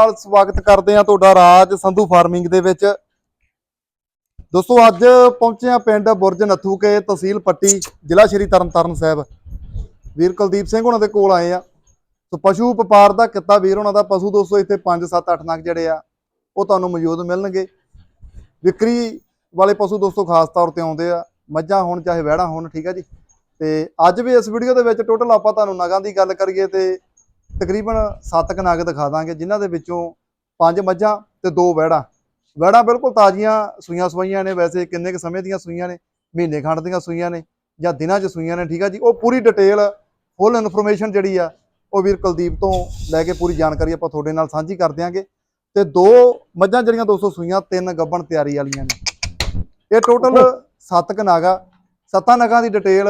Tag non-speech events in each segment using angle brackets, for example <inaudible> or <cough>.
ਨਾਲ ਸਵਾਗਤ ਕਰਦੇ ਆ ਤੁਹਾਡਾ ਰਾਜ ਸੰਧੂ ਫਾਰਮਿੰਗ ਦੇ ਵਿੱਚ। ਦੋਸਤੋ, ਅੱਜ ਪਹੁੰਚੇ ਆ ਪਿੰਡ ਬੁਰਜ ਨੱਥੂਕੇ ਤਹਿਸੀਲ ਪੱਟੀ, ਜ਼ਿਲ੍ਹਾ ਸ਼੍ਰੀ ਤਰਨਤਾਰਨ ਸਾਹਿਬ। ਵੀਰ ਕੁਲਦੀਪ ਸਿੰਘ ਉਹਨਾਂ ਦੇ ਕੋਲ ਆਏ ਆ ਸੋ ਪਸ਼ੂ ਵਪਾਰ ਦਾ ਕਿੱਤਾ ਵੀਰ, ਉਹਨਾਂ ਦਾ ਪਸ਼ੂ ਦੋਸਤੋ ਇੱਥੇ 5 7 8 ਨਗ ਜਿਹੜੇ ਆ, ਉਹ ਤੁਹਾਨੂੰ ਮੌਜੂਦ ਮਿਲਣਗੇ। ਵਿਕਰੀ ਵਾਲੇ ਪਸ਼ੂ ਦੋਸਤੋ ਖਾਸ ਤੌਰ ਤੇ ਆਉਂਦੇ ਆ, ਮੱਝਾਂ ਹੋਣ ਚਾਹੇ ਵਹਿੜਾਂ ਹੋਣ, ਠੀਕ ਆ ਜੀ? ਤੇ ਅੱਜ ਵੀ ਇਸ ਵੀਡੀਓ ਦੇ ਵਿੱਚ ਟੋਟਲ ਆਪਾਂ ਤੁਹਾਨੂੰ ਨਗਾਂ ਦੀ ਗੱਲ ਕਰੀਏ ਤੇ ਤਕਰੀਬਨ 7 ਕ ਨਗ ਦਿਖਾ ਦਾਂਗੇ ਜਿਨ੍ਹਾਂ ਦੇ ਵਿੱਚੋਂ ਪੰਜ ਮੱਝਾਂ ਤੇ ਦੋ ਵਹਿੜਾਂ ਵਹਿੜਾਂ ਬਿਲਕੁਲ ਤਾਜ਼ੀਆਂ ਸੂਈਆਂ ਸਵਾਈਆਂ ਨੇ ਵੈਸੇ ਕਿੰਨੇ ਕ ਸਮੇਂ ਦੀਆਂ ਸੂਈਆਂ ਨੇ ਮਹੀਨੇ ਖੰਡ ਦੀਆਂ ਸੂਈਆਂ ਨੇ ਜਾਂ ਦਿਨਾਂ 'ਚ ਸੂਈਆਂ ਨੇ ਠੀਕ ਆ ਜੀ? ਉਹ ਪੂਰੀ ਡਿਟੇਲ ਫੁੱਲ ਇਨਫੋਰਮੇਸ਼ਨ ਜਿਹੜੀ ਆ ਉਹ ਵੀਰ ਕੁਲਦੀਪ ਤੋਂ ਲੈ ਕੇ ਪੂਰੀ ਜਾਣਕਾਰੀ ਆਪਾਂ ਤੁਹਾਡੇ ਨਾਲ ਸਾਂਝੀ ਕਰ ਦਿਆਂਗੇ। ਤੇ ਦੋ ਮੱਝਾਂ ਜਿਹੜੀਆਂ 200 ਸੂਈਆਂ ਤਿੰਨ ਗੱਬਣ ਤਿਆਰੀ ਵਾਲੀਆਂ ਨੇ। ਇਹ ਟੋਟਲ 7 ਕ ਨਾਗਾ ਸੱਤਾਂ ਨਗਾਂ ਦੀ ਡਿਟੇਲ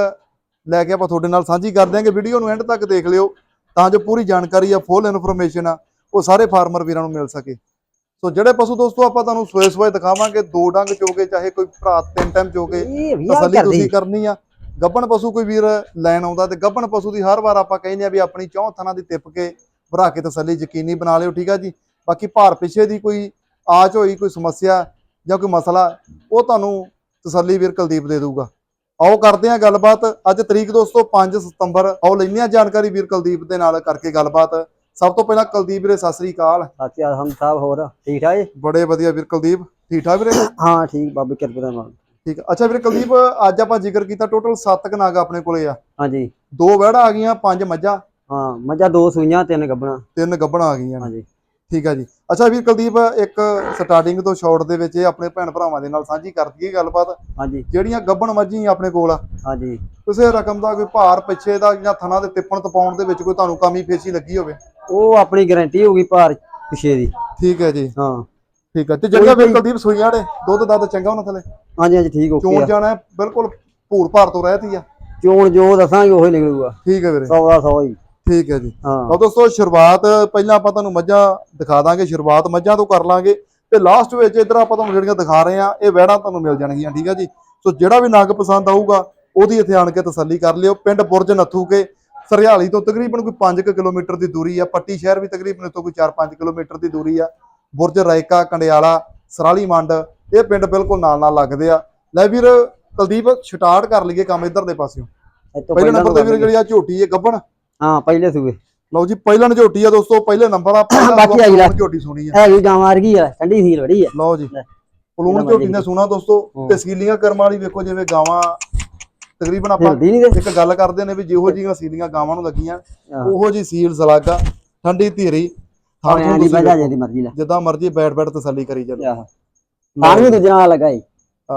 ਲੈ ਕੇ ਆਪਾਂ ਤੁਹਾਡੇ ਨਾਲ ਸਾਂਝੀ ਕਰ ਦਿਆਂਗੇ। ਵੀਡੀਓ ਨੂੰ ਐਂਡ ਤੱਕ ਦੇਖ ਲਿਓ। ਤਾਂ ਜੋ ਪੂਰੀ ਜਾਣਕਾਰੀ ਆ ਫੁੱਲ ਇਨਫੋਰਮੇਸ਼ਨ ਆ ਉਹ ਸਾਰੇ ਫਾਰਮਰ ਵੀਰਾਂ ਨੂੰ ਮਿਲ ਸਕੇ। ਸੋ ਜਿਹੜੇ ਪਸ਼ੂ ਦੋਸਤੋ ਆਪਾਂ ਤੁਹਾਨੂੰ ਸੋਏ ਸੋਏ ਦਿਖਾਵਾਂਗੇ ਦੋ ਡੰਗ ਚੋਗੇ ਚਾਹੇ ਕੋਈ ਭਰਾ ਤਿੰਨ ਟਾਈਮ ਚੋਗੇ ਤਸੱਲੀ ਤੁਸੀਂ ਕਰਨੀ ਆ। ਗੱਬਣ ਪਸ਼ੂ ਕੋਈ ਵੀਰ ਲੈਣ ਆਉਂਦਾ ਤੇ ਗੱਬਣ ਪਸ਼ੂ ਦੀ ਹਰ ਵਾਰ ਆਪਾਂ ਕਹਿੰਦੇ ਆ ਵੀ ਆਪਣੀ ਚੌਂ ਥਣਾ ਦੀ ਟਿੱਪ ਕੇ ਭਰਾ ਕੇ ਤਸੱਲੀ ਯਕੀਨੀ ਬਣਾ ਲਿਓ ਠੀਕ ਆ ਜੀ? ਬਾਕੀ ਭਾਰ ਪਿੱਛੇ ਦੀ ਕੋਈ ਆਚ ਹੋਈ ਕੋਈ ਸਮੱਸਿਆ ਜਾਂ ਕੋਈ ਮਸਲਾ ਉਹ ਤੁਹਾਨੂੰ ਤਸੱਲੀ ਵੀਰ ਕੁਲਦੀਪ ਦੇ ਦਊਗਾ। ਆਓ ਕਰਦੇ ਆ ਗੱਲਬਾਤ। ਅੱਜ ਤਰੀਕ ਦੋਸਤੋ 5 ਸਤੰਬਰ। ਆਓ ਲੈਂਦੇ ਆ ਜਾਣਕਾਰੀ ਵੀਰ ਕੁਲਦੀਪ ਦੇ ਨਾਲ ਕਰਕੇ ਗੱਲਬਾਤ। ਸਭ ਤੋਂ ਪਹਿਲਾਂ ਕੁਲਦੀਪ ਵੀਰੇ ਸਤਿ ਸ੍ਰੀ ਅਕਾਲ। ਸੱਚਾ ਹਮ ਸਾਹਿਬ ਹੋਰ? ਠੀਕ ਠਾਕ ਜੀ? ਬੜੇ ਵਧੀਆ ਵੀਰ ਕੁਲਦੀਪ। ਠੀਕ ਠਾਕ ਵੀਰੇ? ਹਾਂ ਠੀਕ ਬਾਬੇ ਕਿਰਪਾ ਦਾ ਨਾਲ। ਠੀਕ। ਅੱਛਾ ਵੀਰੇ ਕੁਲਦੀਪ ਅੱਜ ਆਪਾਂ ਜ਼ਿਕਰ ਕੀਤਾ ਟੋਟਲ 7 ਕਨਾਗ ਆਪਣੇ ਕੋਲੇ ਆ। ਹਾਂਜੀ। ਦੋ ਵਹਿੜਾ ਆ ਗਈਆਂ ਪੰਜ ਮੱਝਾਂ। ਹਾਂ ਮੱਝਾਂ ਦੋ ਸੂਈਆਂ ਤਿੰਨ ਗੱਬਣਾ ਤਿੰਨ ਗੱਬਣਾ ਆ ਗਈਆਂ। ਹਾਂਜੀ। ਠੀਕ ਆ ਜੀ। ਅੱਛਾ ਵੀਰ ਕੁਲਦੀਪ ਇੱਕ ਸਟਾਰਟਿੰਗ ਤੋਂ ਸ਼ਾਰਟ ਦੇ ਵਿੱਚ ਇਹ ਆਪਣੇ ਭੈਣ ਭਰਾਵਾਂ ਦੇ ਨਾਲ ਸਾਂਝੀ ਕਰ ਦਈਏ ਗੱਲਬਾਤ। ਹਾਂਜੀ। ਜਿਹੜੀਆਂ ਗੱਬਣ ਮੱਝੀ ਆਪਣੇ ਕੋਲ ਆ। ਹਾਂਜੀ। ਕਿਸੇ ਰਕਮ ਦਾ ਕੋਈ ਭਾਰ ਪਿੱਛੇ ਦਾ ਜਾਂ ਥਣਾ ਦੇ ਤਿੱਪਣ ਤਪਾਉਣ ਦੇ ਵਿੱਚ ਕੋਈ ਤੁਹਾਨੂੰ ਕਮੀ ਫੇਸੀ ਲੱਗੀ ਹੋਵੇ? ਉਹ ਆਪਣੀ ਗਾਰੰਟੀ ਹੋਗੀ ਭਾਰ ਪਿਛੇ ਦੀ। ਠੀਕ ਹੈ ਜੀ। ਹਾਂ। ਠੀਕ ਹੈ। ਤੇ ਜਿਹੜੀਆਂ ਵੀਰ ਕੁਲਦੀਪ ਸੂਈਆਂ ਨੇ ਦੁੱਧ ਦੱਧ ਚੰਗਾ ਉਹਨਾਂ ਥਲੇ? ਹਾਂਜੀ ਹਾਂਜੀ ਠੀਕ ਓਕੇ ਚੋਣ ਜਾਣਾ ਹੈ, ਬਿਲਕੁਲ ਭੂਰ ਭਾਰ ਤੋਂ ਰਹਿਤੀ ਆ। ਚੋਣ ਜੋ ਦੱਸਾਂਗੇ ਉਹੀ ਨਿਕਲੂਗਾ। ਠੀਕ ਹੈ ਵੀਰੇ। 100 ਦਾ 100 ਹੀ। ਠੀਕ ਹੈ ਜੀ। ਹਾਂ। ਲਓ ਦੋਸਤੋ ਸ਼ੁਰੂਆਤ ਪਹਿਲਾਂ ਆਪਾਂ ਤੁਹਾਨੂੰ ਮੱਝਾਂ ਦਿਖਾ ਦਾਂਗੇ ਸ਼ੁਰੂਆਤ ਮੱਝਾਂ ਤੋਂ ਕਰ ਲਾਂਗੇ। ਤੇ ਲਾਸਟ ਵਿੱਚ ਇਧਰ ਆਪਾਂ ਤੁਹਾਨੂੰ ਜਿਹੜੀਆਂ ਦਿਖਾ ਰਹੇ ਆ ਇਹ ਵਹਿੜਾਂ ਤੁਹਾਨੂੰ ਮਿਲ ਜਾਣਗੀਆਂ ਠੀਕ ਆ ਜੀ। ਸੋ ਜਿਹੜਾ ਵੀ ਨਗ ਪਸੰਦ ਆਊਗਾ ਉਹਦੀ ਇੱਥੇ ਆਣ ਕੇ ਤਸੱਲੀ ਕਰ ਲਿਓ। ਪਿੰਡ ਬੁਰਜ ਨੱਥੂ ਕੇ ਸਰਿਆਲੀ ਤੋਂ ਤਕਰੀਬਨ ਕੋਈ 5 ਕਿਲੋਮੀਟਰ ਦੀ ਦੂਰੀ ਆ। ਪੱਟੀ ਸ਼ਹਿਰ ਵੀ ਤਕਰੀਬਨ ਇੱਥੋਂ ਕੋਈ 4-5 ਕਿਲੋਮੀਟਰ ਦੀ ਦੂਰੀ ਆ। ਬੁਰਜ ਰਾਇਕਾ ਕੰਡਿਆਲਾ ਸਰਾਲੀ ਮੰਡ ਇਹ ਪਿੰਡ ਬਿਲਕੁਲ ਨਾਲ ਨਾਲ ਲੱਗਦੇ ਆ। ਲੈ ਵੀਰ ਕੁਲਦੀਪ ਸਟਾਰਟ ਕਰ ਲਈਏ ਕੰਮ ਇਧਰ ਦੇ ਪਾਸਿਓਂ। ਤੋਂ ਪਹਿਲਾਂ ਨੰਬਰ ਤੇ ਵੀਰ ਜਿਹੜੀ ਆ ਝੋਟੀ ਹੈ ਗੱਬਣ ਹਾਂ ਪਹਿਲੇ ਸੂਏ। ਲਓ ਜੀ ਪਹਿਲਾਂ ਝੋਟੀ ਆ ਦੋਸਤੋ ਪਹਿਲੇ ਨੰਬਰ ਆ ਬਾਕੀ ਆਈ ਲੈ। ਝੋਟੀ ਸੁਣੀ ਆ। ਹੈਗੀ ਗਾਂ ਮਾਰ ਗਈ ਆ ਠੰਡੀ ਸੀਲ ਬੜੀ ਆ। ਲਓ ਜੀ। ਪਲੂਣ ਝੋਟੀ ਨੇ ਸੁਣਾ ਦੋਸਤੋ ਹੂੰ। ਤੇ ਸੀਲੀਆਂ ਕਰਮਾਂ ਵਾਲੀ ਵੇਖੋ ਜਿਵੇਂ ਗਾਵਾਂ ਤਕਰੀਬਨ ਆਪਾਂ ਇੱਕ ਗੱਲ ਕਰਦੇ ਨੇ ਵੀ ਜਿਹੋ ਜਿਹੀਆਂ ਸੀਲੀਆਂ ਗਾਵਾਂ ਨੂੰ ਲੱਗੀਆਂ। ਉਹੋ ਜੀ ਸੀਲ ਸਲਾਗਾ ਠੰਡੀ ਧੀਰੀ ਜਿੱਦਾਂ ਮਰਜ਼ੀ ਬੈਠ ਬੈਠ ਤਸੱਲੀ ਕਰੀ ਚੱਲੋ ਆਹ। ਪਾਣੀ ਵੀ ਦੂਜੇ ਲਗਾਈ ਆ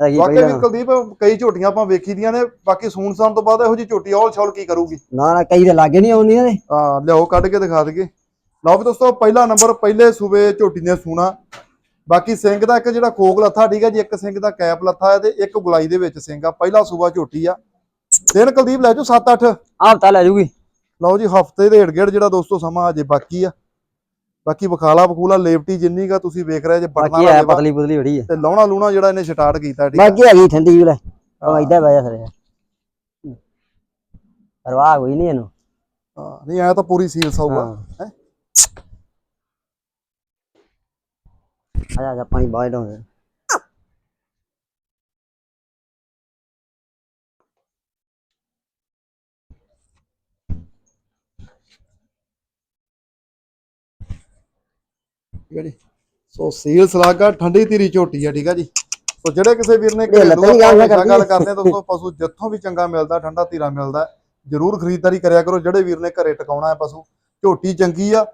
ਹੈਗੀ ਵਾਕਈ ਵੀ ਕੁਲਦੀਪ ਕਈ ਝੋਟੀਆਂ ਆਪਾਂ ਵੇਖੀ ਦੀਆਂ ਨੇ ਬਾਕੀ ਸੂਣ ਸਾਣ ਤੋਂ ਬਾਅਦ ਇਹੋ ਜੀ ਝੋਟੀ ਔਲ ਛੌਲ ਕੀ ਕਰੂਗੀ? ਨਾ ਨਾ ਕਈ ਦੇ ਲਾਗੇ ਨਹੀਂ ਆਉਂਦੀਆਂ ਨੇ। ਆ ਲਿਆਓ ਕੱਢ ਕੇ ਦਿਖਾ ਦਈਏ। ਲਓ ਵੀ ਦੋਸਤੋ ਪਹਿਲਾ ਨੰਬਰ ਪਹਿਲੇ ਸੂਬੇ ਝੋਟੀ ਨੇ ਸੂਣਾ। ਬਾਕੀ ਸਿੰਘ ਦਾ ਇੱਕ ਜਿਹੜਾ ਖੋਖ ਲੱਥਾ ਠੀਕ ਹੈ ਜੀ ਇੱਕ ਸਿੰਘ ਦਾ ਕੈਪ ਲੱਥਾ ਹੈ ਤੇ ਇੱਕ ਗੁਲਾਈ ਦੇ ਵਿੱਚ ਸਿੰਘ ਆ ਪਹਿਲਾ ਸੂਬਾ ਝੋਟੀ ਆ। ਦਿਨ ਕੁਲਦੀਪ ਲੈ ਜਾਓ 7-8 ਹਫਤਾ ਲੈ ਜੂਗੀ। ਲਓ ਜੀ ਹਫ਼ਤੇ ਦੇ ਢੇੜ ਜਿਹੜਾ ਦੋਸਤੋ ਸਮਾਂ ਅਜੇ ਬਾਕੀ ਆ। ਬਾਕੀ ਬਖਾਲਾ ਬਖੂਲਾ ਲੇਵਟੀ ਜਿੰਨੀ ਕਾ ਤੁਸੀਂ ਵੇਖ ਰਹੇ ਜੇ ਬਟਨਾਂ ਬਾਕੀ ਹੈ ਲੇਵਾ ਪਤਲੀ ਪੁਤਲੀ ਬੜੀ ਹੈ ਤੇ ਲਾਉਣਾ ਲੂਣਾ ਜਿਹੜਾ ਇਹਨੇ ਸਟਾਰਟ ਕੀਤਾ ਠੀਕ ਬਾਕੀ ਹੈਗੀ ਠੰਡੀ ਵੀ ਲੈ। ਉਹ। ਇਦਾਂ ਬਹਿ ਜਾ ਸਰੇ ਪਰਵਾਹ ਕੋਈ ਨਹੀਂ ਇਹਨੂੰ। ਹਾਂ, ਨਹੀਂ ਐ ਤਾਂ ਪੂਰੀ ਸੀਲ ਸਾਊਗਾ। ਹਾਂ। ਆ ਜਾ ਪਾਣੀ ਬਾਹਰ ਡਾਉਂਦੇ ਠੀਕ ਹੈ ਜੀ। ਸੋ ਸੀਲ ਸਲਾਗਾ ਠੰਡੀ ਧੀਰੀ ਝੋਟੀ ਆ ਠੀਕ ਆ ਜੀ। ਸੋ ਜਿਹੜੇ ਕਿਸੇ ਵੀਰ ਨੇ ਗੱਲ ਹੈ। ਕਰਦੇ। ਆ ਦੋਸਤੋ ਪਸ਼ੂ ਜਿੱਥੋਂ ਵੀ ਚੰਗਾ ਮਿਲਦਾ ਠੰਡਾ ਧੀਰਾ ਮਿਲਦਾ ਜਰੂਰ ਖਰੀਦਦਾਰੀ ਕਰਿਆ ਕਰੋ। ਜਿਹੜੇ ਵੀਰ ਨੇ ਘਰੇ ਟਿਕਾਉਣਾ ਹੈ ਪਸ਼ੂ ਝੋਟੀ ਚੰਗੀ ਆ।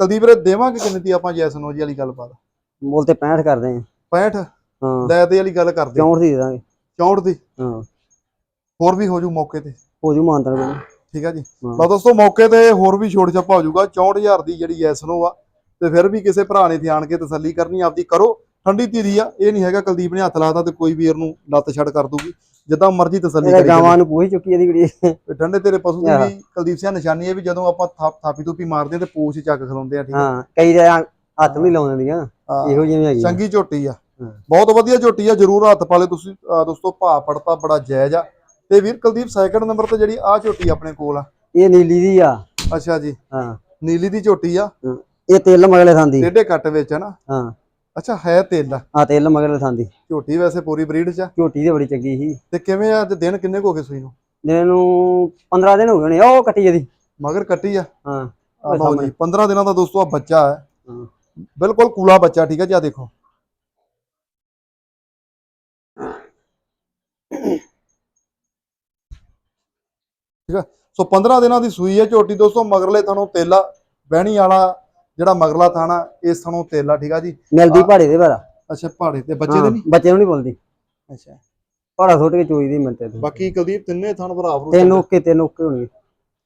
ਕੁਲਦੀਪ ਵੀਰੇ ਦੇਵਾਂਗੇ ਕਿੰਨੇ ਦੀ ਆਪਾਂ ਜੈਸਨੋ ਜੀ ਵਾਲੀ ਗੱਲਬਾਤ? ਮੁੱਲ ਤੇ 65 ਕਰਦੇ ਆ 65 ਹਾਂ। ਲੈ ਦੇ ਵਾਲੀ ਗੱਲ ਕਰਦੇ 64 ਦੀ ਦੇ ਦਾਂਗੇ। 64 ਦੀ? ਹਾਂ। ਹੋਰ ਵੀ ਹੋ ਜੂ ਮੌਕੇ ਤੇ। ਹੋ ਜੂ ਮਾਨਤਨ ਕੋਲ ਠੀਕ ਆ ਜੀ। ਹਾਂ। ਲਓ ਦੋਸਤੋ ਮੌਕੇ ਤੇ ਹੋਰ ਵੀ ਛੋੜ ਛੱਪਾ ਹੋ ਜਾਊਗਾ 64000 ਦੀ ਜਿਹੜੀ ਜੈਸਨੋ ਆ ਤੇ ਫਿਰ ਵੀ ਕਿਸੇ ਭਰਾ ਨੇ ਧਿਆਨ ਕੇ ਤਸੱਲੀ ਕਰਨੀ ਆਪਦੀ ਕਰੋ। ਠੰਡੀ ਧੀਰੀ ਆ ਇਹ ਨਹੀਂ ਹੈਗਾ ਕੁਲਦੀਪ ਨੇ ਹੱਥ ਲਾਤਾ ਤੇ ਕੋਈ ਵੀਰ ਨੂੰ ਲੱਤ ਛੱਡ ਕਰ ਦੂਗੀ। ਜਿੱਦਾਂ ਮਰਜ਼ੀ ਤਸੱਲੀ ਕਰੀ। ਗਾਵਾਂ ਨੂੰ ਪੂਛ ਚੁੱਕੀ ਇਹਦੀ ਕੁੜੀ। ਠੰਡੇ ਤੇਰੇ ਪਸ਼ੂ ਦੀ। ਵੀ ਕੁਲਦੀਪ ਸਿੰਘ ਨਿਸ਼ਾਨੀ ਹੈ ਵੀ ਜਦੋਂ ਆਪਾਂ ਥਾਪ- ਥਾਪੀ ਥੂਪੀ ਮਾਰਦੇ ਆ ਤੇ ਪੂਛ ਚੱਕ ਖਲੋਂਦੇ ਆ ਠੀਕ ਹਾਂ ਕਈ ਹੱਥ ਵੀ ਨਹੀਂ ਲਾਉਂਦੀਆਂ ਦੀਆਂ। ਇਹੋ ਜਿਹੀਆਂ ਹੈਗੀਆਂ। ਚੰਗੀ ਝੋਟੀ ਆ। ਬਹੁਤ ਵਧੀਆ ਝੋਟੀ ਆ ਜਰੂਰ ਹੱਥ ਪਾਲੇ ਤੁਸੀਂ। ਅਹ ਦੋਸਤੋ ਭਾ ਪੜਤਾ ਬੜਾ ਜਾਇਜ਼ ਆ। ਤੇ ਵੀਰ ਕੁਲਦੀਪ ਸੈਕੰਡ ਨੰਬਰ ਤੇ ਜਿਹੜੀ ਆ ਝੋਟੀ ਆਪਣੇ ਕੋਲ ਆ। ਇਹ ਨੀਲੀ ਦੀ ਆ। ਅੱਛਾ ਜੀ। ਹਾਂ। ਨੀਲੀ ਦੀ ਝੋਟੀ ਆ। ਇਹ ਤੇਲ ਮਗਲੇ ਥਾਂਦੀ ਟੇਢੇ ਕੱਟ ਵਿੱਚ ਹੈ ਨਾ? ਹਾਂ। ਅੱਛਾ ਹੈ ਤੇਲ। ਆ ਤੇਲ ਮਗਲੇ ਥਾਂਦੀ ਝੋਟੀ ਵੈਸੇ ਪੂਰੀ ਬਰੀਡ ਚ ਆ। ਝੋਟੀ ਤੇ ਬੜੀ ਚੰਗੀ ਸੀ। ਤੇ ਕਿਵੇਂ ਆ ਤੇ ਦਿਨ? ਕਿੰਨੇ ਕੁ ਹੋ ਗਏ ਸੂਈ ਨੂੰ? ਦਿਨ ਨੂੰ 15 ਦਿਨ ਹੋ ਗਏ ਨੇ। ਉਹ ਕੱਟੀ ਇਹਦੀ ਮਗਰ ਕੱਟੀ ਆ? ਹਾਂ। ਆ ਲਓ ਜੀ 15 ਦਿਨਾਂ ਦਾ ਦੋਸਤੋ ਆ ਬੱਚਾ ਹੈ। ਹਾਂ। ਬਿਲਕੁਲ ਕੂਲਾ ਬੱਚਾ ਠੀਕ ਹੈ ਜੀ ਆ ਦੇਖੋ। ਠੀਕ ਹੈ ਸੋ 15 ਦਿਨਾਂ ਦੀ ਸੂਈ ਹੈ ਝੋਟੀ ਦੋਸਤੋ ਮਗਰਲੇ ਤੁਹਾਨੂੰ ਤੇਲਾ ਬਹਿਣੀ ਵਾਲਾ ਜਿਹੜਾ ਮਗਰਲਾ ਥਾਣਾ ਇਸ ਥਾਣੋਂ ਤੇਲਾ ਠੀਕ ਆ ਜੀ? ਮਿਲਦੀ ਪਹਾੜੇ ਦੇ ਭਰਾ ਅੱਛਾ ਪਹਾੜੇ ਤੇ। ਬੱਚੇ ਦੇ ਨਹੀਂ? ਬੱਚੇ ਨੂੰ ਨਹੀਂ ਬੋਲਦੀ। ਅੱਛਾ। ਪਹਾੜਾ ਸੁੱਟ ਕੇ ਚੋਈ ਦੀ ਮਿੰਤੇ ਤੇ। ਬਾਕੀ ਕੁਲਦੀਪ ਤਿੰਨੇ ਥਣ ਭਰਾ ਭਰੂ ਤਿੰਨ ਓਕੇ ਤਿੰਨ ਓਕੇ ਹੋਣਗੇ।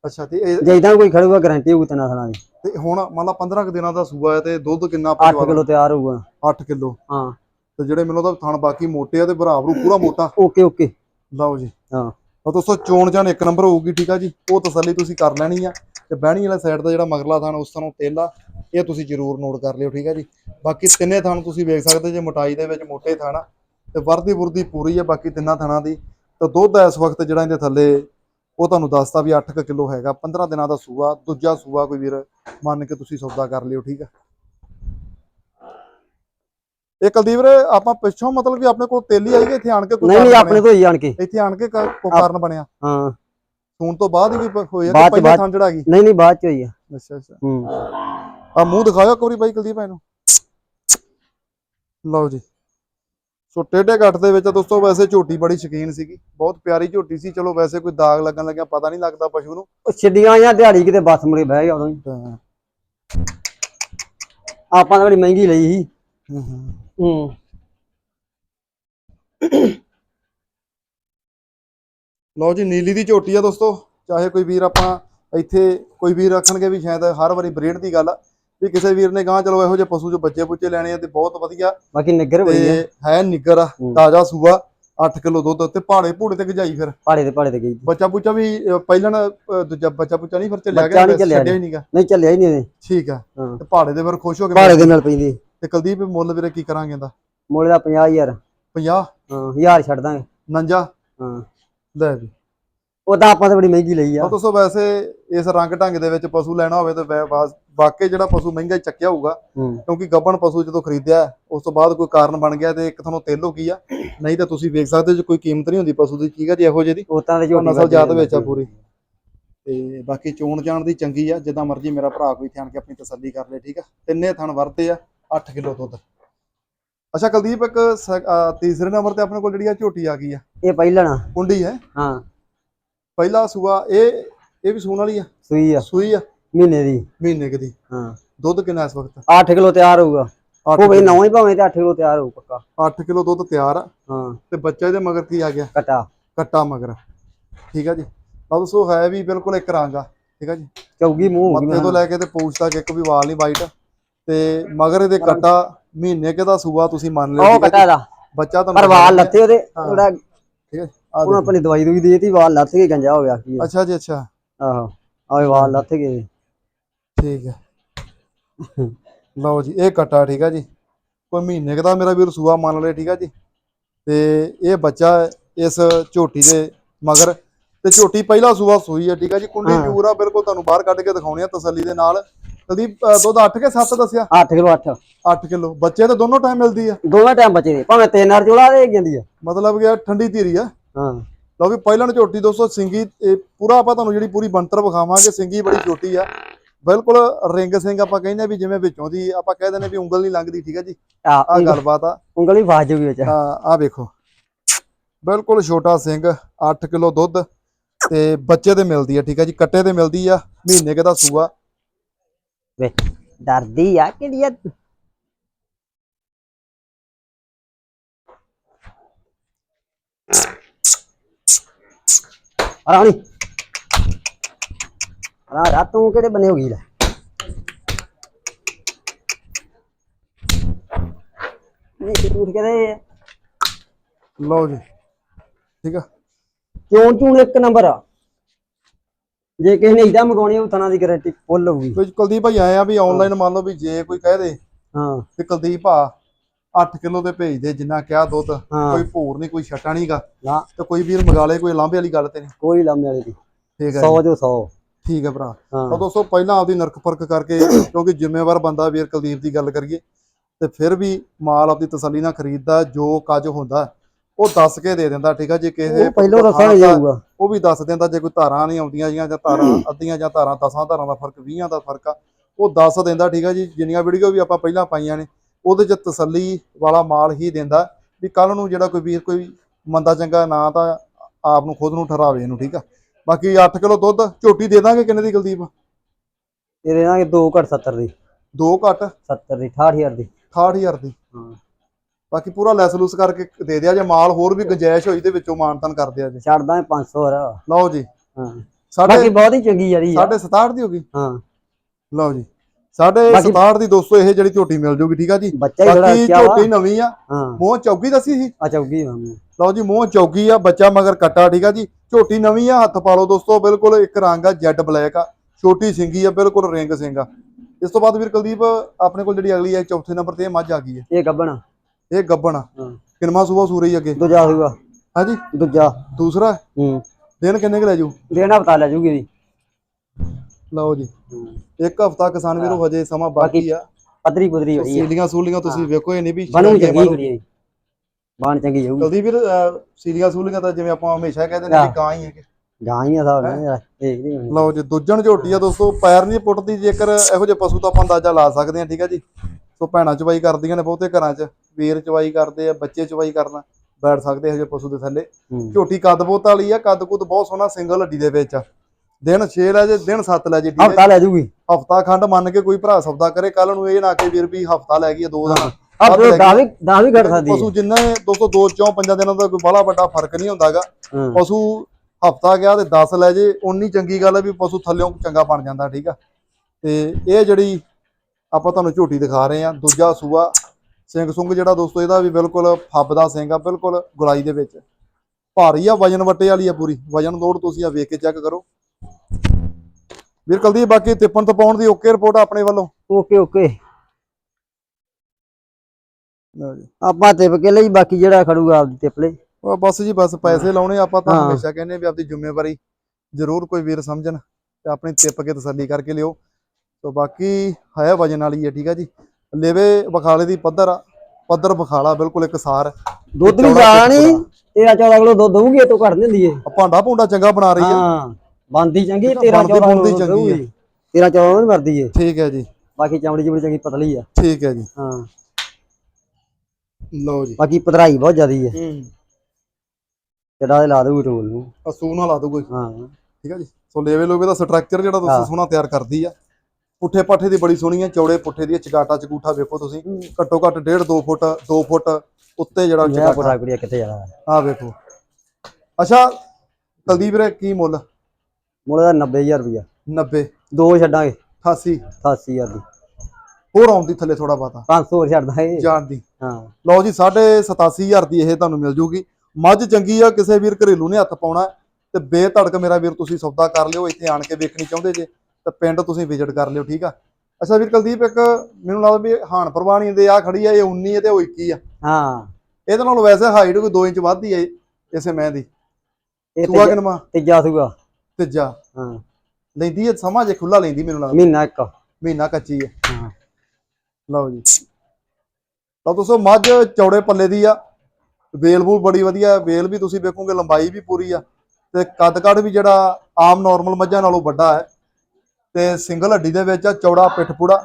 ਅੱਛਾ ਤੇ ਜੇ ਇਦਾਂ ਕੋਈ ਖੜੂਗਾ ਗਾਰੰਟੀ ਹੋਊ ਤਿੰਨਾਂ ਥਣਾ ਦੀ। ਤੇ ਹੁਣ ਮੰਨ ਲਾ 15 ਕੁ ਦਿਨਾਂ ਦਾ ਸੂਆ ਹੈ ਤੇ ਦੁੱਧ ਕਿੰਨਾ 8 ਕਿਲੋ ਤਿਆਰ ਹੋਊਗਾ। 8 ਕਿਲੋ। ਹਾਂ। ਤੇ ਜਿਹੜੇ ਮੈਨੂੰ ਤਾਂ ਥਣ ਬਾਕੀ ਮੋਟੇ ਆ ਤੇ ਭਰਾ ਭਰੂ ਪੂਰਾ ਮੋਟਾ। Okay okay. ਲਓ ਜੀ। ਹਾਂ। ਉਹ ਦੋਸਤੋ ਚੋਣ ਜਾਨ ਇੱਕ ਨੰਬਰ ਹੋਊਗੀ ਠੀਕ ਆ ਜੀ? ਉਹ ਤਸੱਲੀ ਤੁਸੀਂ ਕਰ ਲੈਣੀ ਆ। ਤੇ ਬਹਿਣੀ ਵਾਲਾ ਸਾਈਡ ਦਾ ਜਿਹੜਾ ਮਗਰਲਾ ਥਣ ਉਸ ਨੂੰ ਤੇਲਾ। ਇਹ ਤੁਸੀਂ ਜ਼ਰੂਰ ਨੋਟ ਕਰ ਲਿਓ ਠੀਕ ਆ ਜੀ। ਬਾਕੀ ਤਿੰਨੇ ਥਣ ਤੁਸੀਂ ਵੇਖ ਸਕਦੇ ਜੇ ਮੋਟਾਈ ਦੇ ਵਿੱਚ ਮੋਟੇ ਥਣ ਆ ਤੇ ਵਰਦੀ ਵੁਰਦੀ ਪੂਰੀ ਆ ਬਾਕੀ ਤਿੰਨਾਂ ਥਣਾਂ ਦੀ। ਤਾਂ ਦੁੱਧ ਇਸ ਵਕਤ ਜਿਹੜਾ ਇਹਦੇ ਥੱਲੇ ਉਹ ਤੁਹਾਨੂੰ ਦੱਸਤਾ ਵੀ 8 ਕਿਲੋ ਹੈਗਾ 15 ਦਿਨਾਂ ਦਾ ਸੂਆ ਦੂਜਾ ਸੂਆ ਕੋਈ ਵੀਰ ਮੰਨ ਕੇ ਤੁਸੀਂ ਸੌਦਾ ਕਰ ਲਿਓ ਠੀਕ ਆ। ਇਹ ਕੁਲਦੀਪ ਆਪਾਂ ਪਿੱਛੋਂ ਮਤਲਬ ਵੀ ਆਪਣੇ ਕੋਲ ਤੇਲੀ ਆਈ ਕਿ ਇੱਥੇ ਆਣ ਕੇ ਕੋਈ ਨਹੀਂ ਨਹੀਂ ਆਪਣੇ ਤੋਂ ਹੀ ਆਣ ਕੇ? ਇੱਥੇ ਆਣ ਕੇ ਕੋਈ ਕਾਰਨ ਬਣਿਆ? ਹਾਂ। ਹੁਣ ਤੋਂ ਬਾਅਦ ਹੀ ਕੋਈ ਹੋਇਆ ਕਿ ਪਹਿਲਾਂ ਥਾਂ ਚੜਾ ਗਈ? ਨਹੀਂ ਨਹੀਂ ਬਾਅਦ ਚ ਹੋਈ ਆ। ਅੱਛਾ ਅੱਛਾ। ਹੂੰ। ਆ ਮੂੰਹ ਦਿਖਾਓ ਇੱਕ ਵਾਰੀ ਬਾਈ ਕੁਲਦੀਪ ਭਾਈ ਨੂੰ। ਲਓ ਜੀ। ਸੋ ਟੇਢੇ ਘੱਟ ਦੇ ਵਿੱਚ ਦੋਸਤੋ ਵੈਸੇ ਝੋਟੀ ਬੜੀ ਸ਼ਕੀਨ ਸੀਗੀ। ਬਹੁਤ ਪਿਆਰੀ ਝੋਟੀ ਸੀ। ਚਲੋ ਵੈਸੇ ਕੋਈ ਦਾਗ ਲੱਗਣ ਲੱਗਿਆ ਪਤਾ ਨਹੀਂ ਲੱਗਦਾ ਪਸ਼ੂ ਨੂੰ। ਉਹ ਛੱਡੀਆਂ ਜਾਂ ਦਿਹਾੜੀ ਕਿਤੇ ਬੱਸ ਮੁੜੇ ਬਹਿ ਗਿਆ ਉਦੋਂ ਹੀ। ਆਪਾਂ ਤਾਂ ਬੜੀ ਮਹਿੰਗੀ ਲਈ ਸੀ। ਹੂੰ, ਲਓ ਜੀ ਨੀਲੀ ਦੀ ਝੋਟੀ ਆ ਦੋਸਤੋ। ਚਾਹੇ ਕੋਈ ਵੀਰ ਆਪਾਂ ਇੱਥੇ ਕੋਈ ਵੀਰ ਰੱਖਣਗੇ ਵੀ ਸ਼ਾਇਦ ਹਰ ਵਾਰੀ ਬਰੀਡ ਦੀ ਗੱਲ ਆ। ਵੀ ਕਿਸੇ ਵੀਰ ਨੇ ਗਾਂ ਚਲੋ ਇਹੋ ਜਿਹੇ ਪਸ਼ੂ ਜੋ ਬੱਚੇ ਬੁੱਚੇ ਲੈਣੇ ਆ ਤੇ ਬਹੁਤ ਵਧੀਆ। ਬਾਕੀ ਨਿੱਗਰ ਆ। ਤੇ ਹੈ ਨਿੱਗਰ ਆ ਹੂੰ। ਤਾਜ਼ਾ ਸੂਆ 8 ਕਿਲੋ ਦੁੱਧ ਤੇ ਪਹਾੜੇ ਭੂੜੇ ਤੇ ਗਜਾਈ ਫਿਰ। ਪਹਾੜੇ ਤੇ ਪਹਾੜੇ ਤੇ ਗਈ। ਬੱਚਾ ਬੁੱਚਾ ਵੀ ਅ, ਪਹਿਲਾਂ ਅ, ਦੂਜਾ ਬੱਚਾ ਬੁੱਚਾ ਨਹੀਂ ਫਿਰ ਚੱਲਿਆ ਬੱਚਾ ਨਹੀਂ ਚੱਲਿਆ ਛੱਡਿਆ ਹੀ ਨਹੀਂਗਾ ਨਹੀਂ ਚੱਲਿਆ ਹੀ ਨਹੀਂ ਠੀਕ ਆ। ਹਾਂ। ਤੇ ਪਹਾੜੇ ਦੇ ਫਿਰ ਖੁਸ਼ ਹੋ ਕੇ ਪਹਾੜੇ ਦੇ ਨਾਲ ਪੈਂਦੀ। ਤੇ ਕੁਲਦੀਪ ਮੁੱਲ ਵੀਰੇ ਕੀ ਕਰਾਂਗੇ ਇਹਦਾ? ਮੋਲੇ ਦਾ 50000 50 ਹਾਂ 1000 ਛੱਡ ਦਾਂਗੇ। 49 ਹਾਂ। ਲੈ ਵੀ। ਉਹਦਾ ਆਪਾਂ ਤਾਂ ਬੜੀ ਮਹਿੰਗੀ ਲਈ ਆ। ਉਹ ਦੱਸੋ ਵੈਸੇ ਇਸ ਰੰਗ ਢੰਗ ਦੇ ਵਿੱਚ ਪਸ਼ੂ ਲੈਣਾ ਹੋਵੇ ਤਾਂ ਵੈ- ਵਾ- ਵਾਕਈ ਜਿਹੜਾ ਪਸ਼ੂ ਮਹਿੰਗਾ ਹੀ ਚੱਕਿਆ ਹੋਊਗਾ ਕਿਉਂਕਿ ਗੱਬਣ ਪਸ਼ੂ ਜਦੋਂ ਖਰੀਦਿਆ ਉਸ ਤੋਂ ਬਾਅਦ ਕੋਈ ਕਾਰਨ ਬਣ ਗਿਆ ਤੇ ਇੱਕ ਤੁਹਾਨੂੰ ਤੇਲ ਗਈ ਆ ਨਹੀਂ ਤਾਂ ਤੁਸੀਂ ਵੇਖ ਸਕਦੇ ਜੇ ਕੋਈ ਕੀਮਤ ਨਹੀਂ ਹੁੰਦੀ ਪਸ਼ੂ ਦੀ ਠੀਕ ਆ ਜੀ ਇਹੋ ਜਿਹੀ ਦੀ? ਉਹ ਤਾਂ ਝੋਟੀ ਨਸਲ ਜਾਤ ਵਿੱਚ ਆ ਪੂਰੀ। ਤੇ ਬਾਕੀ ਚੋਣ ਜਾਣ ਦੀ ਚੰਗੀ ਆ ਜਿੱਦਾਂ ਮਰਜ਼ੀ ਮੇਰਾ ਭਰਾ ਕੋਈ ਧਿਆਨ ਕੇ ਆਪਣੀ ਤਸੱਲੀ ਕਰ ਲੇ ਠੀਕ ਆ? ਤਿੰਨੇ ਥਣ ਵਰਤੇ ਆ 8 ਕਿਲੋ ਦੁੱਧ। ਅੱਛਾ ਕੁਲਦੀਪ ਇੱਕ ਤੀਸਰੇ ਨੰਬਰ ਤੇ ਆਪਣੇ ਕੋਲ ਜਿਹੜੀ ਆ ਝੋਟੀ ਆ ਗਈ ਆ। ਇਹ ਪਹਿਲਣਾ ਕੁੰਡੀ ਹੈ? ਹਾਂ। ਪਹਿਲਾ ਸੂਆ ਇਹ ਇਹ ਵੀ ਸੂਣ ਵਾਲੀ ਆ? ਸੂਈ ਆ। ਸੂਈ ਆ। ਮਹੀਨੇ ਦੀ। ਮਹੀਨੇ ਕੁ ਦੀ। ਹਾਂ। ਦੁੱਧ ਕਿੰਨਾ ਇਸ ਵਕਤ? 8 ਕਿਲੋ ਤਿਆਰ ਹੋਊਗਾ। 8 ਉਹ ਬਈ ਨੌਂ ਹੀ ਭਾਵੇਂ ਤੇ 8 ਕਿਲੋ ਤਿਆਰ ਹੋਊ ਪੱਕਾ। 8 ਕਿਲੋ ਦੁੱਧ ਤਿਆਰ ਆ। ਹਾਂ। ਤੇ ਬੱਚਾ ਇਹਦੇ ਮਗਰ ਕੀ ਆ ਗਿਆ? ਕਟਾ। ਕੱਟਾ ਮਗਰ। ਠੀਕ ਆ ਜੀ। ਅਬ ਸੋ ਹੈ ਵੀ ਬਿਲਕੁਲ ਇੱਕ ਰੰਗ ਆ ਠੀਕ ਆ ਜੀ। ਚੌਗੀ ਮੂੰਹ ਹੋਊਗੀ ਮੱਥੇ ਤੋਂ ਲੈ ਕੇ ਤੇ ਪੂਛ ਤੱਕ ਇੱਕ ਵੀ ਵਾਲ ਨਹੀਂ ਵਾਈਟ ਤੇ ਮਗਰ ਇਹਦੇ ਕੱਟਾ ਮਹੀਨੇ ਕੇ ਦਾ ਸੂਆ ਤੁਸੀਂ ਮੰਨ ਲਿਓ ਉਹ ਠੀਕ ਆ ਕਟਾ ਦਾ। ਜੀ। ਬੱਚਾ ਤੁਹਾਨੂੰ ਪਰ ਵਾਲ ਲੱਥੇ ਉਹਦੇ ਹਾਂ। ਥੋੜਾ ਠੀਕ ਹੈ ਆ ਹੁਣ ਆਪਣੀ ਦਵਾਈ ਦੂਈ ਦੇਤੀ ਵਾਲ ਲੱਥ ਗੰਜਾ ਹੋ ਗਿਆ ਕੀ ਆ। ਅੱਛਾ ਜੀ ਅੱਛਾ। ਆਹੋ। ਆਏ ਵਾਲ ਲੱਥ ਗਏ। ਠੀਕ ਹੈ ਲਓ ਜੀ ਇਹ ਕੱਟਾ ਠੀਕ ਆ ਜੀ। ਕੋਈ ਮਹੀਨੇ ਕੁ ਦਾ ਮੇਰਾ ਵੀਰ ਸੂਆ ਮੰਨ ਲਏ ਠੀਕ ਆ ਜੀ। ਤੇ ਇਹ ਬੱਚਾ ਹੈ ਇਸ ਝੋਟੀ ਦੇ ਮਗਰ। ਤੇ ਝੋਟੀ ਪਹਿਲਾ ਸੂਆ ਸੂਈ ਹੈ ਠੀਕ ਆ ਜੀ। ਕੁੰਡੀ ਹਾਂ। ਜੂਰਾ ਬਿਲਕੁਲ ਤੁਹਾਨੂੰ ਬਾਹਰ ਕੱਢ ਕੇ ਦਿਖਾਉਣੀ ਆ ਤਸੱਲੀ ਦੇ ਨਾਲ। ਕੁਲਦੀਪ ਦੁੱਧ 8 ਕੇ 7 ਦੱਸਿਆ? 8 ਕਿਲੋ 8 8 ਕਿਲੋ। ਬੱਚੇ ਤਾਂ ਦੋਨੋਂ ਟਾਈਮ ਮਿਲਦੀ ਆ? ਦੋਵੇਂ ਟਾਈਮ ਬਚੇ ਦੇ। ਭਾਵੇਂ ਤਿੰਨ ਹਰ ਜੋੜਾ ਦੇ ਜਾਂਦੀ ਆ। ਮਤਲਬ ਕਿ ਠੰਡੀ ਧੀਰੀ ਆ। ਹਾਂ। ਲਓ ਵੀ ਪਹਿਲਾਂ ਝੋਟੀ ਦੋਸਤੋ ਸਿੰਗੀ ਇਹ ਪੂਰਾ ਆਪਾਂ ਤੁਹਾਨੂੰ ਜਿਹੜੀ ਪੂਰੀ ਬੰਤਰ ਵਿਖਾਵਾਂਗੇ ਸਿੰਗੀ ਬੜੀ ਛੋਟੀ ਆ। ਬਿਲਕੁਲ ਰਿੰਗ ਸਿੰਘ ਆਪਾਂ ਕਹਿੰਦੇ ਆ ਵੀ ਜਿਵੇਂ ਵਿੱਚੋਂ ਦੀ ਆਪਾਂ ਕਹਿ ਦਿੰਦੇ ਵੀ ਉਂਗਲ ਨਹੀਂ ਲੰਘਦੀ ਠੀਕ ਆ ਜੀ? ਆ ਗੱਲਬਾਤ ਆ। ਉਂਗਲ ਵੀ ਫਸ ਜੂਗੀ ਵਿੱਚ ਆ। ਆ ਵੇਖੋ। ਬਿਲਕੁਲ ਛੋਟਾ ਸਿੰਘ 8 ਕਿਲੋ ਦੁੱਧ ਤੇ ਬੱਚੇ ਤੇ ਮਿਲਦੀ ਆ ਠੀਕ ਆ ਜੀ? ਕੱਟੇ ਤੇ ਮਿਲਦੀ ਆ ਮਹੀਨੇ ਕੇ ਦਾ ਸੂਆ। ਵੇ ਡਰਦੀ ਆ ਕਿਹੜੀ ਆ ਰਾਣੀ। ਰਾ ਰਾ ਤੂੰ ਕਿਹੜੇ ਬਨੇ ਹੋ ਗਈ ਲੈ? ਨਹੀਂ ਤੂੰ ਕਿਹਦੇ ਲਓ ਜੀ ਠੀਕ ਆ। ਕਿਉਂ ਚੂਣ ਇੱਕ ਨੰਬਰ ਆ? ਜੇ ਕਿਸੇ ਨੇ ਇਦਾਂ ਮੰਗਾਉਣੀ ਉਹ ਤਨਾ ਦੀ ਗਾਰੰਟੀ ਫੁੱਲ ਹੋਊਗੀ। ਕੋਈ ਕੁਲਦੀਪ ਭਾਈ ਆਏ ਆ ਵੀ ਆਨਲਾਈਨ ਮੰਨ ਲਓ ਵੀ ਜੇ ਕੋਈ ਕਹਿ ਦੇ ਹਾਂ। ਕਿ ਕੁਲਦੀਪ ਆ 8 ਕਿਲੋ ਦੇ ਭੇਜ ਦੇ ਜਿੰਨਾ ਕਿਹਾ ਦੁੱਧ ਕੋਈ ਭੋਰ ਨਹੀਂ ਕੋਈ ਛਟਾ ਨਹੀਂਗਾ ਨਾ। ਤੇ ਕੋਈ ਵੀਰ ਮੰਗਾ ਲੇ ਕੋਈ ਲਾਂਭੇ ਵਾਲੀ ਗੱਲ ਤੇ ਨਹੀਂ ਕੋਈ ਲਾਮੇ ਵਾਲੀ ਦੀ ਠੀਕ ਹੈ 100 ਜੋ 100 ਠੀਕ ਹੈ ਭਰਾ। ਹਾਂ। ਤਾਂ ਦੋਸਤੋ ਪਹਿਲਾਂ ਆਪਦੀ ਨਰਕ ਪਰਖ ਕਰਕੇ <coughs> ਕਿਉਂਕਿ ਜ਼ਿੰਮੇਵਾਰ ਬੰਦਾ ਵੀਰ ਕੁਲਦੀਪ ਦੀ ਗੱਲ ਕਰੀਏ ਤੇ ਫਿਰ ਵੀ ਮਾਲ ਆਪਦੀ ਤਸੱਲੀ ਨਾਲ ਖਰੀਦਦਾ ਜੋ ਕੱਜ ਹੁੰਦਾ ਉਹ ਦੱਸ ਕੇ ਦੇ ਦਿੰਦਾ ਠੀਕ ਆ ਜੇ ਕਿਸੇ ਉਹ ਪਹਿਲਾਂ ਖਾਣਾ ਜਾਊਗਾ। ਉਹ ਵੀ ਦੱਸ ਦਿੰਦਾ ਜੇ ਕੋਈ ਧਾਰਾਂ ਨਹੀਂ ਆਉਂਦੀਆਂ ਜੀਆਂ ਜਾਂ ਧਾਰਾਂ ਅੱਧੀਆਂ ਜਾਂ ਧਾਰਾਂ ਦਸਾਂ ਧਾਰਾਂ ਦਾ ਫ਼ਰਕ 20 ਦਾ ਫ਼ਰਕ ਆ ਉਹ ਦੱਸ ਦਿੰਦਾ ਠੀਕ ਆ ਜੀ ਜਿੰਨੀਆਂ ਵੀਡੀਓ ਵੀ ਆਪਾਂ ਪਹਿਲਾਂ ਪਾਈਆਂ ਨੇ ਉਹਦੇ 'ਚ ਤਸੱਲੀ ਵਾਲਾ ਮਾਲ ਹੀ ਦਿੰਦਾ ਵੀ ਕੱਲ ਨੂੰ ਜਿਹੜਾ ਕੋਈ ਵੀਰ ਕੋਈ ਮੰਦਾ ਚੰਗਾ ਨਾ ਤਾਂ ਆਪ ਨੂੰ ਖੁਦ ਨੂੰ ਠਰਾਵੇ ਇਹਨੂੰ ਠੀਕ ਆ। ਬਾਕੀ 8 ਕਿਲੋ ਦੁੱਧ ਝੋਟੀ ਦੇ ਦਾਂਗੇ ਕਿੰਨੇ ਦੀ ਕੁਲਦੀਪ? ਇਹਦੇ ਨਾਲ 2 ਘੱਟ 70 ਦੀ। ਦੋ ਘੱਟ? 70 ਦੀ 68000 ਦੀ। 68000 ਦੀ। ਹਾਂ। ਬਾਕੀ ਪੂਰਾ ਲੈਸ ਲੂਸ ਕਰਕੇ ਦੇ ਦਿਆ ਜੇ ਮਾਲ ਹੋਰ ਵੀ ਗੁੰਜਾਇਸ਼ ਹੋਈ ਤੇ ਵਿੱਚੋਂ ਮਾਨਤਨ ਕਰ ਦਿਆ ਜੇ। ਛੱਡਦਾ 500 ਹੋਰ। ਲਓ ਜੀ। ਹਾਂ। ਬਾਕੀ ਬਹੁਤ ਹੀ ਚੰਗੀ ਯਾਰੀ ਆ। ਸਾਡੇ 67 ਦੀ ਹੋ ਗਈ? ਹਾਂ। ਲਓ ਜੀ। ਸਾਡੇ ਬਾਕੀ- 67 ਦੀ ਦੋਸਤੋ ਇਹ ਜਿਹੜੀ ਝੋਟੀ ਮਿਲ ਜੂਗੀ ਠੀਕ ਆ ਜੀ? ਬਾਕੀ ਝੋਟੀ ਨਵੀਂ ਆ। ਮੂੰਹ ਚੌਗੀ ਦੱਸੀ ਸੀ? ਆ ਚੌਗੀ ਹਾਂ ਲਓ ਜੀ ਮੂੰਹ ਚੌਗੀ ਆ ਬੱਚਾ ਮਗਰ ਕੱਟਾ ਠੀਕ ਆ ਜੀ। ਝੋਟੀ ਨਵੀਂ ਆ ਹੱਥ ਪਾ ਲਓ ਦੋਸਤੋ ਬਿਲਕੁਲ ਇੱਕ ਰੰਗ ਆ ਜੈਡ ਬਲੈਕ ਆ। ਛੋਟੀ ਸਿੰਗੀ ਆ ਬਿਲਕੁਲ ਰਿੰਗ ਸਿੰਘ ਆ। ਇਸ ਤੋਂ ਬਾਅਦ ਵੀਰ ਕੁਲਦੀਪ ਆਪਣੇ ਕੋਲ ਜਿਹੜੀ ਅਗਲੀ ਹੈ ਚੌਥੇ ਨੰਬਰ ਤੇ ਇਹ ਮੱਝ ਆ ਗਈ ਹੈ ਇਹ ਗੱਬਣ ਇਹ ਗੱਬਣ ਆ। ਹਾਂ। ਕਿਨਮਾ ਸੂਆ ਸੂਰਈ ਅੱਗੇ। ਦੂਜਾ ਹੋਊਗਾ ਹਾਂਜੀ? ਦੂਜਾ। ਦੂਸਰਾ? ਹੂੰ। ਦਿਨ ਕਿੰਨੇ ਕੁ ਲੈ ਜੂ ਦੇਣਾ ਬਤਾ ਲੈ ਜੂਗੀ ਦੀ ਲਓ ਜੀ। ਇੱਕ ਹਫਤਾ ਕਿਸਾਨ ਵੀਰੋ ਹਜੇ ਸਮਾਂ ਬਾਕੀ ਆ। ਪਤਰੀ ਪੁਤਰੀ ਹੋਈ ਆ। ਸੀਲੀਆਂ ਸੂਲੀਆਂ ਤੁਸੀਂ ਵੇਖੋ ਇਹ ਨਹੀਂ ਵੀ ਬਣੂ। ਚੰਗੀ ਮਾਰੋ। ਬਾਣ ਚੰਗੀ ਜਾਊਗੀ। ਕੁਲਦੀਪ ਵੀਰ ਅਹ, ਸੀਲੀਆਂ ਤਾਂ ਜਿਵੇਂ ਆਪਾਂ ਹਮੇਸ਼ਾ ਕਹਿੰਦੇ ਨੇ ਵੀ ਹਾਂ। ਗਾਂ ਹੀ ਹੈ ਕਿ ਗਾਂ ਹੀ ਆ ਸਾਬ ਨਾਲ ਯਾਰ ਦੇਖ ਨਹੀਂ ਹੋਣੀ। ਲਓ ਜੀ ਦੁੱਜਣ ਝੋਟੀ ਆ ਦੋਸਤੋ ਪੈਰ ਨਹੀਂ ਪੁੱਟਦੀ ਜੇਕਰ ਇਹੋ ਜਿਹੇ ਪਸ਼ੂ ਤਾਂ ਆਪਾਂ ਅੰਦਾਜ਼ਾ ਲਾ ਸਕਦੇ ਹਾਂ ਠੀਕ ਹੈ ਜੀ। ਸੋ ਭੈਣਾਂ ਚਵਾਈ ਕਰਦੀਆਂ ਨੇ ਬਹੁਤੇ ਘਰਾਂ 'ਚ ਵੀਰ ਚਵਾਈ ਕਰਦੇ ਆ ਬੱਚੇ ਚਵਾਈ ਕਰਨਾ ਬੈਠ ਸਕਦੇ ਇਹੋ ਜਿਹੇ ਪਸ਼ੂ ਦੇ ਥੱਲੇ। ਝੋਟੀ ਕੱਦ ਬੋਤ ਵਾਲੀ ਆ ਕੱਦ ਕੁੱਦ ਬਹੁਤ ਸੋਹਣਾ ਸਿੰਗਲ ਹੱਡੀ ਦੇ ਵਿੱਚ ਆ। ਦਿਨ 6 ਲੈ ਜੇ ਦਿਨ 7 ਲੈ ਜੇ ਹਫਤਾ ਲੈ ਜੂਗੀ। ਹਫਤਾ ਖੰਡ ਮੰਨ ਕੇ ਕੋਈ ਭਰਾ ਸੌਦਾ ਕਰੇ ਕੱਲ ਨੂੰ ਇਹ ਨਾ ਕਿ ਵੀਰ ਵੀ ਹਫਤਾ ਲੈ ਗਈ ਆ, ਦੋ ਦਿਨ। ਆ ਦਾ ਵੀ ਦਾ ਵੀ ਘਟ ਸਕਦੀ ਪਸ਼ੂ ਜਿੰਨਾ ਦੋਸਤੋ ਦੋ ਚੋਂ ਪੰਜਾਂ ਦਿਨਾਂ ਦਾ ਕੋਈ ਬੜਾ ਵੱਡਾ ਫ਼ਰਕ ਨਹੀਂ ਹੁੰਦਾਗਾ। ਪਸ਼ੂ ਹਫਤਾ ਗਿਆ ਤੇ 10 ਲੈ ਜੇ ਉਨੀ ਚੰਗੀ ਗੱਲ ਹੈ ਵੀ ਪਸ਼ੂ ਥੱਲਿਓਂ ਚੰਗਾ ਬਣ ਜਾਂਦਾ ਠੀਕ ਆ। ਤੇ ਇਹ ਜਿਹੜੀ ਆਪਾਂ ਤੁਹਾਨੂੰ ਝੋਟੀ ਦਿਖਾ ਰਹੇ ਆ ਦੂਜਾ ਸੂਆ ਸਿੰਘ ਸੁੰਗ ਜਿਹੜਾ ਦੋਸਤੋ ਇਹਦਾ ਵੀ ਬਿਲਕੁਲ ਫੱਬ ਦਾ ਸਿੰਘ ਆ ਬਿਲਕੁਲ ਗੁਲਾਈ ਦੇ ਵਿੱਚ। ਭਾਰੀ ਆ ਵਜਨ ਵੱਟੇ ਵਾਲੀ ਆ ਪੂਰੀ। ਵਜਨ ਲੋਡ ਤੁਸੀਂ ਆ ਵੇਖ ਕੇ ਚੈੱਕ ਕਰੋ। ਵੀਰ ਕੁਲਦੀਪ ਬਾਕੀ ਤਿੱਪਣ ਤੋਂ ਪਾਉਣ ਦੀ ਓਕੇ ਰਿਪੋਰਟ ਆਪਣੇ ਵੱਲੋਂ? ਓਕੇ ਓਕੇ ਲਓ ਜੀ। ਆਪਾਂ ਟਿਪ ਕੇ ਲਈ ਬਾਕੀ ਜਿਹੜਾ ਖੜੂਗਾ ਆਪਦੀ ਟਿਪ ਲਈ। ਉਹ ਬਸ ਜੀ ਬਸ ਪੈਸੇ ਲਾਉਣੇ ਆਪਾਂ ਤਾਂ ਹਾਂ। ਹਮੇਸ਼ਾ ਕਹਿੰਦੇ ਵੀ ਆਪਦੀ ਜ਼ਿੰਮੇਵਾਰੀ ਜ਼ਰੂਰ ਕੋਈ ਵੀਰ ਸਮਝਣ ਤੇ ਆਪਣੀ ਟਿੱਪ ਕੇ ਤਸੱਲੀ ਕਰਕੇ ਲਿਓ। ਸੋ ਬਾਕੀ ਹੈ ਵਜਨ ਵਾਲੀ ਹੈ ਠੀਕ ਹੈ ਜੀ। ਲੇਵੇ ਬਖਾਲੇ ਦੀ ਪੱਧਰ ਆ ਪੱਧਰ ਬਖਾਲਾ ਬਿਲਕੁਲ ਇੱਕ ਸਾਰ। ਦੁੱਧ ਵੀ ਚੌੜਾ ਪਿੱਛੇ ਨਹੀਂ 13 14 ਕਿਲੋ ਦੁੱਧ ਦਊਗੀ ਇਹ ਤੋਂ ਨਹੀਂ ਹੁੰਦੀ ਏ ਆ ਭਾਂਡਾ ਭੁੰਡਾ ਚੰਗਾ ਬਣਾ ਰਹੀ ਹੈ ਹਾਂ ਬੰਦੀ ਚੰਗੀ ਆ, 13 ਬਣਦੀ 14 ਬੁਣਦੀ ਕਿਲੋ ਚੰਗੀ ਆ। ਦਊਗੀ 13 14 ਨਹੀਂ ਮਰਦੀ ਏ। ਠੀਕ ਹੈ ਜੀ। ਬਾਕੀ ਚਮੜੀ ਚਮੜੀ ਚੰਗੀ ਪਤਲੀ ਆ। ਠੀਕ ਹੈ ਜੀ। ਹਾਂ। ਲਓ ਜੀ। ਬਾਕੀ ਪਧਰਾਈ ਬਹੁਤ ਜ਼ਿਆਦੀ ਹੂੰ। ਜਿਹੜਾ ਇਹ ਲਾ ਦਊਗੀ ਟੋਲ ਨੂੰ। ਅਸੂ ਨਾ ਲਾ ਦੋ ਕੋਈ ਹਾਂ। ਠੀਕ ਹੈ ਜੀ। ਸੋ ਲੇਵੇ ਲੋਵੇ ਦਾ ਸਟਰਕਚਰ ਜਿਹੜਾ ਹਾਂ। ਤੁਸੀਂ ਸੋਹਣਾ ਤਿਆਰ ਕਰਦੀ ਆ। ਪੁੱਠੇ ਪਾਠੇ ਦੀ ਬੜੀ ਸੋਹਣੀ ਆ ਚੌੜੇ ਪੁੱਠੇ ਦੀ ਚਗਾਟਾ ਚਗੂਠਾ ਵੇਖੋ ਤੁਸੀਂ। ਘੱਟੋ ਘੱਟ 1.5 2 ਫੁੱਟ 2 ਫੁੱਟ ਉੱਤੇ ਜਿਹੜਾ ਚਗਾਟਾ। ਪੋਟਾ ਕੁੜੀਆ ਕਿੱਥੇ ਜਾਣਾ ਆ ਵੇਖੋ। ਅੱਛਾ ਕੁਲਦੀਪ ਵੀਰੇ ਕੀ ਮੁੱਲ? ਮੁੱਲ ਦਾ 90000 ਰੁਪਇਆ 90 ਦੋ ਛੱਡਾਂਗੇ। 88 88000 ਦੀ। ਹੋਰ ਆਉਂਦੀ ਥੱਲੇ ਥੋੜਾ ਬਾਤਾ 500 ਹੋਰ ਛੱਡ ਦਾਂਗੇ। ਜਾਣ ਦੀ। ਹਾਂ। ਲਓ ਜੀ 87000 ਦੀ ਇਹ ਤੁਹਾਨੂੰ ਮਿਲ ਜੂਗੀ। ਮੱਝ ਚੰਗੀ ਆ ਕਿਸੇ ਵੀਰ ਘਰੇਲੂ ਨੇ ਹੱਥ ਪਾਉਣਾ ਤੇ ਬੇਧੜਕ ਮੇਰਾ ਵੀਰ ਤੁਸੀਂ ਸੌਦਾ ਕਰ ਲਿਓ ਇੱਥੇ ਆਣ ਕੇ ਵੇਖਣੀ ਚਾਹੁੰਦੇ ਜੇ ਤਾਂ ਪਿੰਡ ਤੁਸੀਂ ਵਿਜ਼ਿਟ ਕਰ ਲਿਓ ਠੀਕ ਆ? ਅੱਛਾ ਵੀਰ ਕੁਲਦੀਪ ਇੱਕ ਮੈਨੂੰ ਲੱਗਦਾ ਵੀ ਹਾਨ ਪ੍ਰਵਾਨੀ ਦੇ ਆ ਖੜੀ ਆ ਇਹ 19 ਹੈ ਤੇ ਉਹ 21 ਆ। ਹਾਂ। ਇਹਦੇ ਨਾਲੋਂ ਵੈਸੇ ਹਾਈਟ ਕੋਈ 2 ਇੰਚ ਵੱਧਦੀ ਹੈ ਇਸੇ ਮੈਂ ਦੀ। ਸੂਆ ਤੀਜਾ- ਕਿਨਮਾ ਤੀਜਾ ਸੂਗਾ ਤੀਜਾ। ਹਾਂ। ਲੈਂਦੀ ਹੈ ਸਮਾਂ ਜੇ ਖੁੱਲਾ ਲੈਂਦੀ ਮੈਨੂੰ ਲੱਗਦਾ। ਮਹੀਨਾ ਇੱਕ। ਮਹੀਨਾ ਕੱਚੀ ਹਾਂ। ਲਓ ਜੀ। ਤਾਂ ਦੋਸਤੋ ਮੱਝ ਚੌੜੇ ਪੱਲੇ ਦੀ ਆ। ਵੇਲ ਵੂਲ ਬੜੀ ਵਧੀਆ। ਵੇਲ ਵੀ ਤੁਸੀਂ ਵੇਖੋਗੇ ਲੰਬਾਈ ਵੀ ਪੂਰੀ ਆ। ਤੇ ਕੱਦ ਕੱਦ ਵੀ ਜਿਹੜਾ ਆਮ ਨਾਰਮਲ ਮੱਝਾਂ ਨਾਲੋਂ ਵੱਡਾ ਹੈ। ਤੇ ਸਿੰਗਲ ਹੱਡੀ ਦੇ ਵਿੱਚ ਆ ਚੌੜਾ ਪਿੱਠ ਪੂੜਾ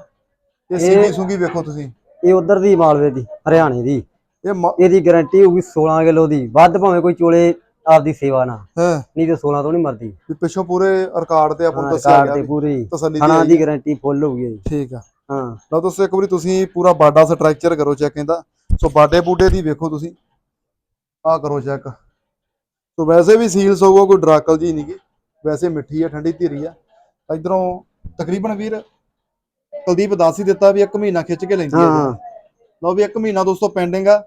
ਤੇ ਸਿੰਗੀ ਸੁੰਗੀ ਵੇਖੋ ਤੁਸੀਂ। ਇਹ ਉਧਰ ਦੀ ਮਾਲਵੇ ਦੀ ਹਰਿਆਣੇ ਦੀ। ਇਹ ਮ- ਇਹਦੀ ਗਾਰੰਟੀ ਹੋਊਗੀ 16 ਕਿਲੋ ਦੀ। ਵੱਧ ਭਾਵੇਂ ਕੋਈ ਚੋਲੇ ਆਪਦੀ ਸੇਵਾ ਨਾ। ਹਾਂ। ਨਹੀਂ ਤੇ 16 ਤੋਂ ਨਹੀਂ ਮਰਦੀ। ਵੀ ਪਿੱਛੋਂ ਪੂਰੇ ਰਿਕਾਰਡ ਤੇ ਆਪਾਂ ਨੂੰ ਦੱਸਿਆ ਗਿਆ ਤੇ ਵੀ ਪੂਰੀ। ਤਸੱਲੀ ਖਾਣਾ ਦੀ ਦੀ ਗਾਰੰਟੀ ਫੁੱਲ ਹੋਊਗੀ ਠੀਕ ਆ। ਹਾਂ। ਲਓ ਦੋਸਤੋ ਇੱਕ ਵਾਰੀ ਤੁਸੀਂ ਪੂਰਾ ਬਾਡਾ ਸਟਰਕਚਰ ਕਰੋ ਚੈੱਕ ਇਹਦਾ। ਸੋ ਬਾਡੇ ਬੂਡੇ ਦੀ ਵੇਖੋ ਤੁਸੀਂ। ਆਹ ਕਰੋ ਚੈੱਕ ਸੋ ਵੈਸੇ ਵੀ ਸੀਲਸ ਹੋਊਗਾ ਕੋਈ ਡਰਾਕਲ ਜੀ ਨਹੀਂਗੀ ਵੈਸੇ ਮਿੱਠੀ ਆ ਠੰਡੀ ਧੀਰੀ ਆ। ਇਧਰੋਂ ਤਕਰੀਬਨ ਵੀਰ ਕੁਲਦੀਪ ਦੱਸ ਹੀ ਦਿੱਤਾ ਵੀ ਇੱਕ ਮਹੀਨਾ ਖਿੱਚ ਕੇ ਲੈਂਦੀ ਆ। ਹਾਂ। ਲਓ ਵੀ ਇੱਕ ਮਹੀਨਾ ਦੋਸਤੋ ਪੈਂਡਿੰਗ ਆ।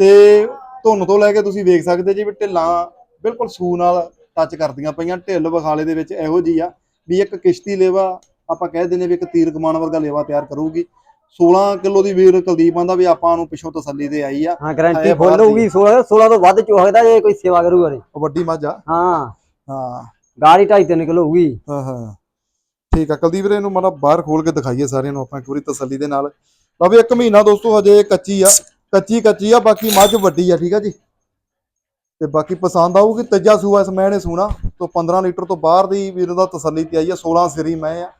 ਤੇ ਧੁੰਨ ਤੋਂ ਲੈ ਕੇ ਤੁਸੀਂ ਵੇਖ ਸਕਦੇ ਜੀ ਵੀ ਢਿੱਲਾਂ ਬਿਲਕੁਲ ਸੂ ਨਾਲ ਟੱਚ ਕਰਦੀਆਂ ਪਈਆਂ। ਢਿੱਲ ਵਿਖਾਲੇ ਦੇ ਵਿੱਚ ਇਹੋ ਜੀ ਆ ਵੀ ਇੱਕ ਕਿਸ਼ਤੀ ਲੇਵਾ ਆਪਾਂ ਕਹਿ ਦਿੰਦੇ ਵੀ ਇੱਕ ਤੀਰ ਕਮਾਨ ਵਰਗਾ ਲੇਵਾ ਤਿਆਰ ਕਰੂਗੀ। 16 ਕਿਲੋ ਦੀ ਵੀਰ ਕੁਲਦੀਪ ਆਂਦਾ ਵੀ ਆਪਾਂ ਨੂੰ ਪਿੱਛੋਂ ਤਸੱਲੀ ਤੇ ਆਈ ਆ। ਹਾਂ ਗਾਰੰਟੀ ਫੁੱਲ ਹੋਊਗੀ 16 16 ਤੋਂ ਵੱਧ ਚੋਹਦਾ ਜੇ ਕੋਈ ਸੇਵਾ ਕਰੂਗਾ ਉਹ ਵੱਡੀ ਮੱਝ ਆ। ਹਾਂ। ਹਾਂ। ਗਾੜੀ 2.5 3 ਕਿਲੋ ਹੋਊਗੀ। ਹਾਂ ਹਾਂ। ਠੀਕ ਆ ਕੁਲਦੀਪ ਵੀਰੇ ਇਹਨੂੰ ਮਤਲਬ ਬਾਹਰ ਖੋਲ ਕੇ ਦਿਖਾਈਏ ਸਾਰਿਆਂ ਨੂੰ ਆਪਾਂ ਪੂਰੀ ਤਸੱਲੀ ਦੇ ਨਾਲ। ਲਓ ਵੀ ਇੱਕ ਮਹੀਨਾ ਦੋਸਤੋ ਹਜੇ ਕੱਚੀ ਆ। ਕੱਚੀ ਕੱਚੀ ਆ ਬਾਕੀ ਮੱਝ ਵੱਡੀ ਆ ਠੀਕ ਆ ਜੀ। ਤੇ ਬਾਕੀ ਪਸੰਦ ਆਊਗੀ ਤੀਜਾ ਸੂਆ ਇਸ ਮੈਂ ਨੇ ਸੂਣਾ। ਤੋਂ 15 ਲੀਟਰ ਤੋਂ ਬਾਹਰ ਦੀ ਵੀਰ ਦਾ ਤਸੱਲੀ ਤੇ ਆਈ ਆ 16 ਸਿਰੀ ਮੈਂ ਆ।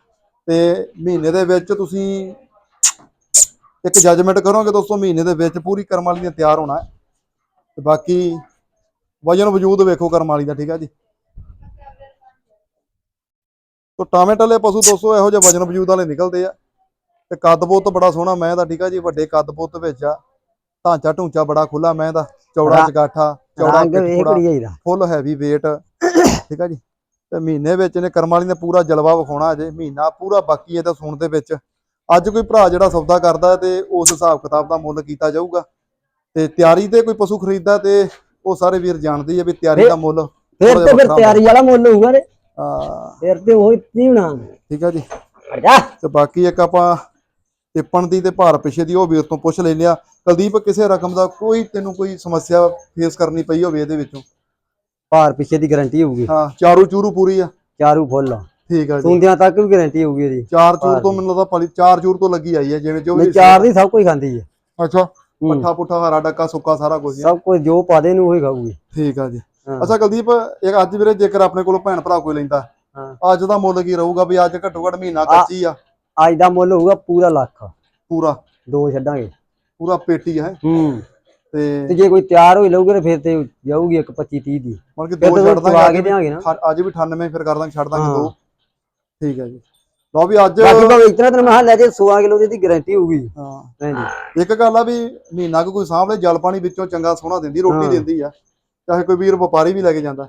ਤੇ ਮਹੀਨੇ ਦੇ ਵਿੱਚ ਤੁਸੀਂ ਇੱਕ ਜੱਜਮੈਂਟ ਕਰੋਗੇ ਦੋਸਤੋ ਮਹੀਨੇ ਦੇ ਵਿੱਚ ਪੂਰੀ ਕਰਮ ਵਾਲੀ ਨੇ ਤਿਆਰ ਹੋਣਾ ਹੈ। ਤੇ ਬਾਕੀ ਵਜਨ ਵਜੂਦ ਵੇਖੋ ਕਰਮ ਵਾਲੀ ਦਾ ਠੀਕ ਆ ਜੀ। ਤੋ ਟਾਮੇਟ ਵਾਲੇ ਪਸ਼ੂ ਦੋਸਤੋ ਇਹੋ ਜਿਹੇ ਵਜਨ ਵਜੂਦ ਵਾਲੇ ਨਿਕਲਦੇ ਆ। ਤੇ ਕੱਦ ਬੁੱਤ ਬੜਾ ਸੋਹਣਾ ਮੈਂ ਦਾ ਠੀਕ ਆ ਜੀ ਵੱਡੇ ਕੱਦ ਬੁੱਤ ਵਿੱਚ ਆ। ਢਾਂਚਾ ਢੂੰਚਾ ਬੜਾ ਖੁੱਲਾ ਮੈਂ ਦਾ ਚੌੜਾ ਚਗਾਠਾ ਚੌੜਾ ਫੁੱਲ ਹੈਵੀ weight ਠੀਕ ਆ ਜੀ। ਤੇ ਮਹੀਨੇ ਵਿੱਚ ਨੇ ਕਰਮ ਵਾਲੀ ਨੇ ਪੂਰਾ ਜਲਵਾ ਵਿਖਾਉਣਾ ਅਜੇ ਮਹੀਨਾ ਪੂਰਾ ਬਾਕੀ ਇਹਦਾ ਸੁਣ ਦੇ ਵਿੱਚ। ਅੱਜ ਕੋਈ ਭਰਾ ਜਿਹੜਾ ਸੌਦਾ ਕਰਦਾ ਹੈ ਤੇ ਉਸ ਹਿਸਾਬ ਕਿਤਾਬ ਦਾ ਮੁੱਲ ਕੀਤਾ ਜਾਊਗਾ। ਤੇ ਤਿਆਰੀ ਤੇ ਕੋਈ ਪਸ਼ੂ ਖਰੀਦਦਾ ਤੇ ਉਹ ਸਾਰੇ ਵੀਰ ਜਾਣਦੇ ਆ ਵੀ ਤਿਆਰੀ ਦਾ ਮੁੱਲ ਫਿਰ ਤੇ ਫਿਰ ਤਿਆਰੀ ਵਾਲਾ ਮੁੱਲ ਹੋਊਗਾ ਰੇ। ਆ ਫਿਰ ਤੇ ਉਹ ਨਹੀਂ ਹੋਣਾ। ਠੀਕ ਆ ਜੀ। ਤੇ ਬਾਕੀ ਇੱਕ ਆਪਾਂ ਟਿੱਪਣ ਦੀ ਤੇ ਭਾਰ ਪਿਛੇ ਦੀ ਉਹ ਵੀਰ ਤੋਂ ਪੁੱਛ ਲੈਂਦੇ ਆ। ਕੁਲਦੀਪ ਕਿਸੇ ਰਕਮ ਦਾ ਕੋਈ ਤੈਨੂੰ ਕੋਈ ਸਮੱਸਿਆ ਫੇਸ ਕਰਨੀ ਪਈ ਹੋਵੇ ਇਹਦੇ ਵਿੱਚੋਂ? ਭਾਰ ਪਿੱਛੇ ਦੀ ਗਾਰੰਟੀ ਹੋਊਗੀ। ਹਾਂ ਚਾਰੂ ਚੂਰੂ ਪੂਰੀ ਆ। ਚਾਰੂ ਫੁੱਲ ਆ। ਠੀਕ ਆ ਜੀ। ਸੁੰਦਿਆਂ ਤੱਕ ਵੀ ਗਾਰੰਟੀ ਹੋਊਗੀ ਇਹਦੀ। ਚਾਰ ਚੂਰ ਤੋਂ ਮੈਨੂੰ ਲੱਗਦਾ ਪਲੀ ਚਾਰ ਚੂਰ ਤੋਂ ਲੱਗੀ ਆਈ ਹੈ ਜਿਵੇਂ ਜੋ ਨਹੀਂ ਵੀ ਚਾਰ ਦੀ ਸਭ ਕੁਝ ਖਾਂਦੀ ਹੈ ਅੱਛਾ। ਪੱਠਾ ਪੁੱਠਾ ਹਰਾ ਡੱਕਾ ਸੁੱਕਾ ਸਾਰਾ ਕੁਝ ਸਭ ਕੁਝ ਜੋ ਪਾ ਦੇ ਨੂੰ ਉਹੀ ਖਾਊਗੀ। ਠੀਕ ਆ ਜੀ। ਹਾਂ। ਅੱਛਾ ਕੁਲਦੀਪ ਇੱਕ ਅੱਜ ਵੀਰੇ ਜੇਕਰ ਆਪਣੇ ਕੋਲੋਂ ਭੈਣ ਭਰਾ ਕੋਈ ਲੈਂਦਾ ਹਾਂ। ਅੱਜ ਦਾ ਮੁੱਲ ਕੀ ਰਹੂਗਾ ਵੀ ਅੱਜ ਘੱਟੋ ਘੱਟ ਮਹੀਨਾ ਕੱਚੀ ਆ? ਅੱਜ ਦਾ ਮੁੱਲ ਹੋਊਗਾ ਪੂਰਾ ਲੱਖ। ਪੂਰਾ। ਦੋ ਛੱਡਾਂਗੇ। ਪੂਰਾ ਪੇਟੀ ਹੈ? ਹੂੰ। ਤੇ ਤੇ ਜੇ ਕੋਈ ਤਿਆਰ ਹੋਈ ਲਊਗਾ ਤੇ ਫਿਰ ਤੇ ਜਾਊਗੀ ਇੱਕ 25 30 ਦੀ। ਮਤਲਬ ਕਿ ਦੋ ਛੱਡ ਦਾਂਗੇ ਅੱਜ ਵੀ- ਦੇਵਾਂਗੇ ਨਾ। ਠ- ਅੱਜ ਵੀ 98 ਫਿਰ ਕਰ ਦਾਂਗੇ ਛੱਡ ਦਾਂਗੇ। ਦੋ। ਠੀਕ ਹੈ ਜੀ। ਲਓ ਵੀ ਅੱਜ ਬਾਕੀ ਭਾਵੇਂ ਇਤਨਾ ਤੈਨੂੰ ਮੈਂ ਕਿਹਾ ਲੈ ਜੇ 16 ਕਿਲੋ ਦੀ ਗਾਰੰਟੀ ਹੋਊਗੀ। ਹਾਂ। ਹਾਂਜੀ ਇੱਕ ਗੱਲ ਆ ਵੀ ਮਹੀਨਾ ਕੁ ਕੋਈ ਸਾਂਭ ਲੈ ਜਲ ਪਾਣੀ ਵਿੱਚੋਂ ਚੰਗਾ ਸੋਹਣਾ ਦਿੰਦੀ ਰੋਟੀ ਹਾਂ। ਦਿੰਦੀ ਆ। ਚਾਹੇ ਕੋਈ ਵੀਰ ਵਪਾਰੀ ਵੀ ਲੈ ਕੇ ਜਾਂਦਾ।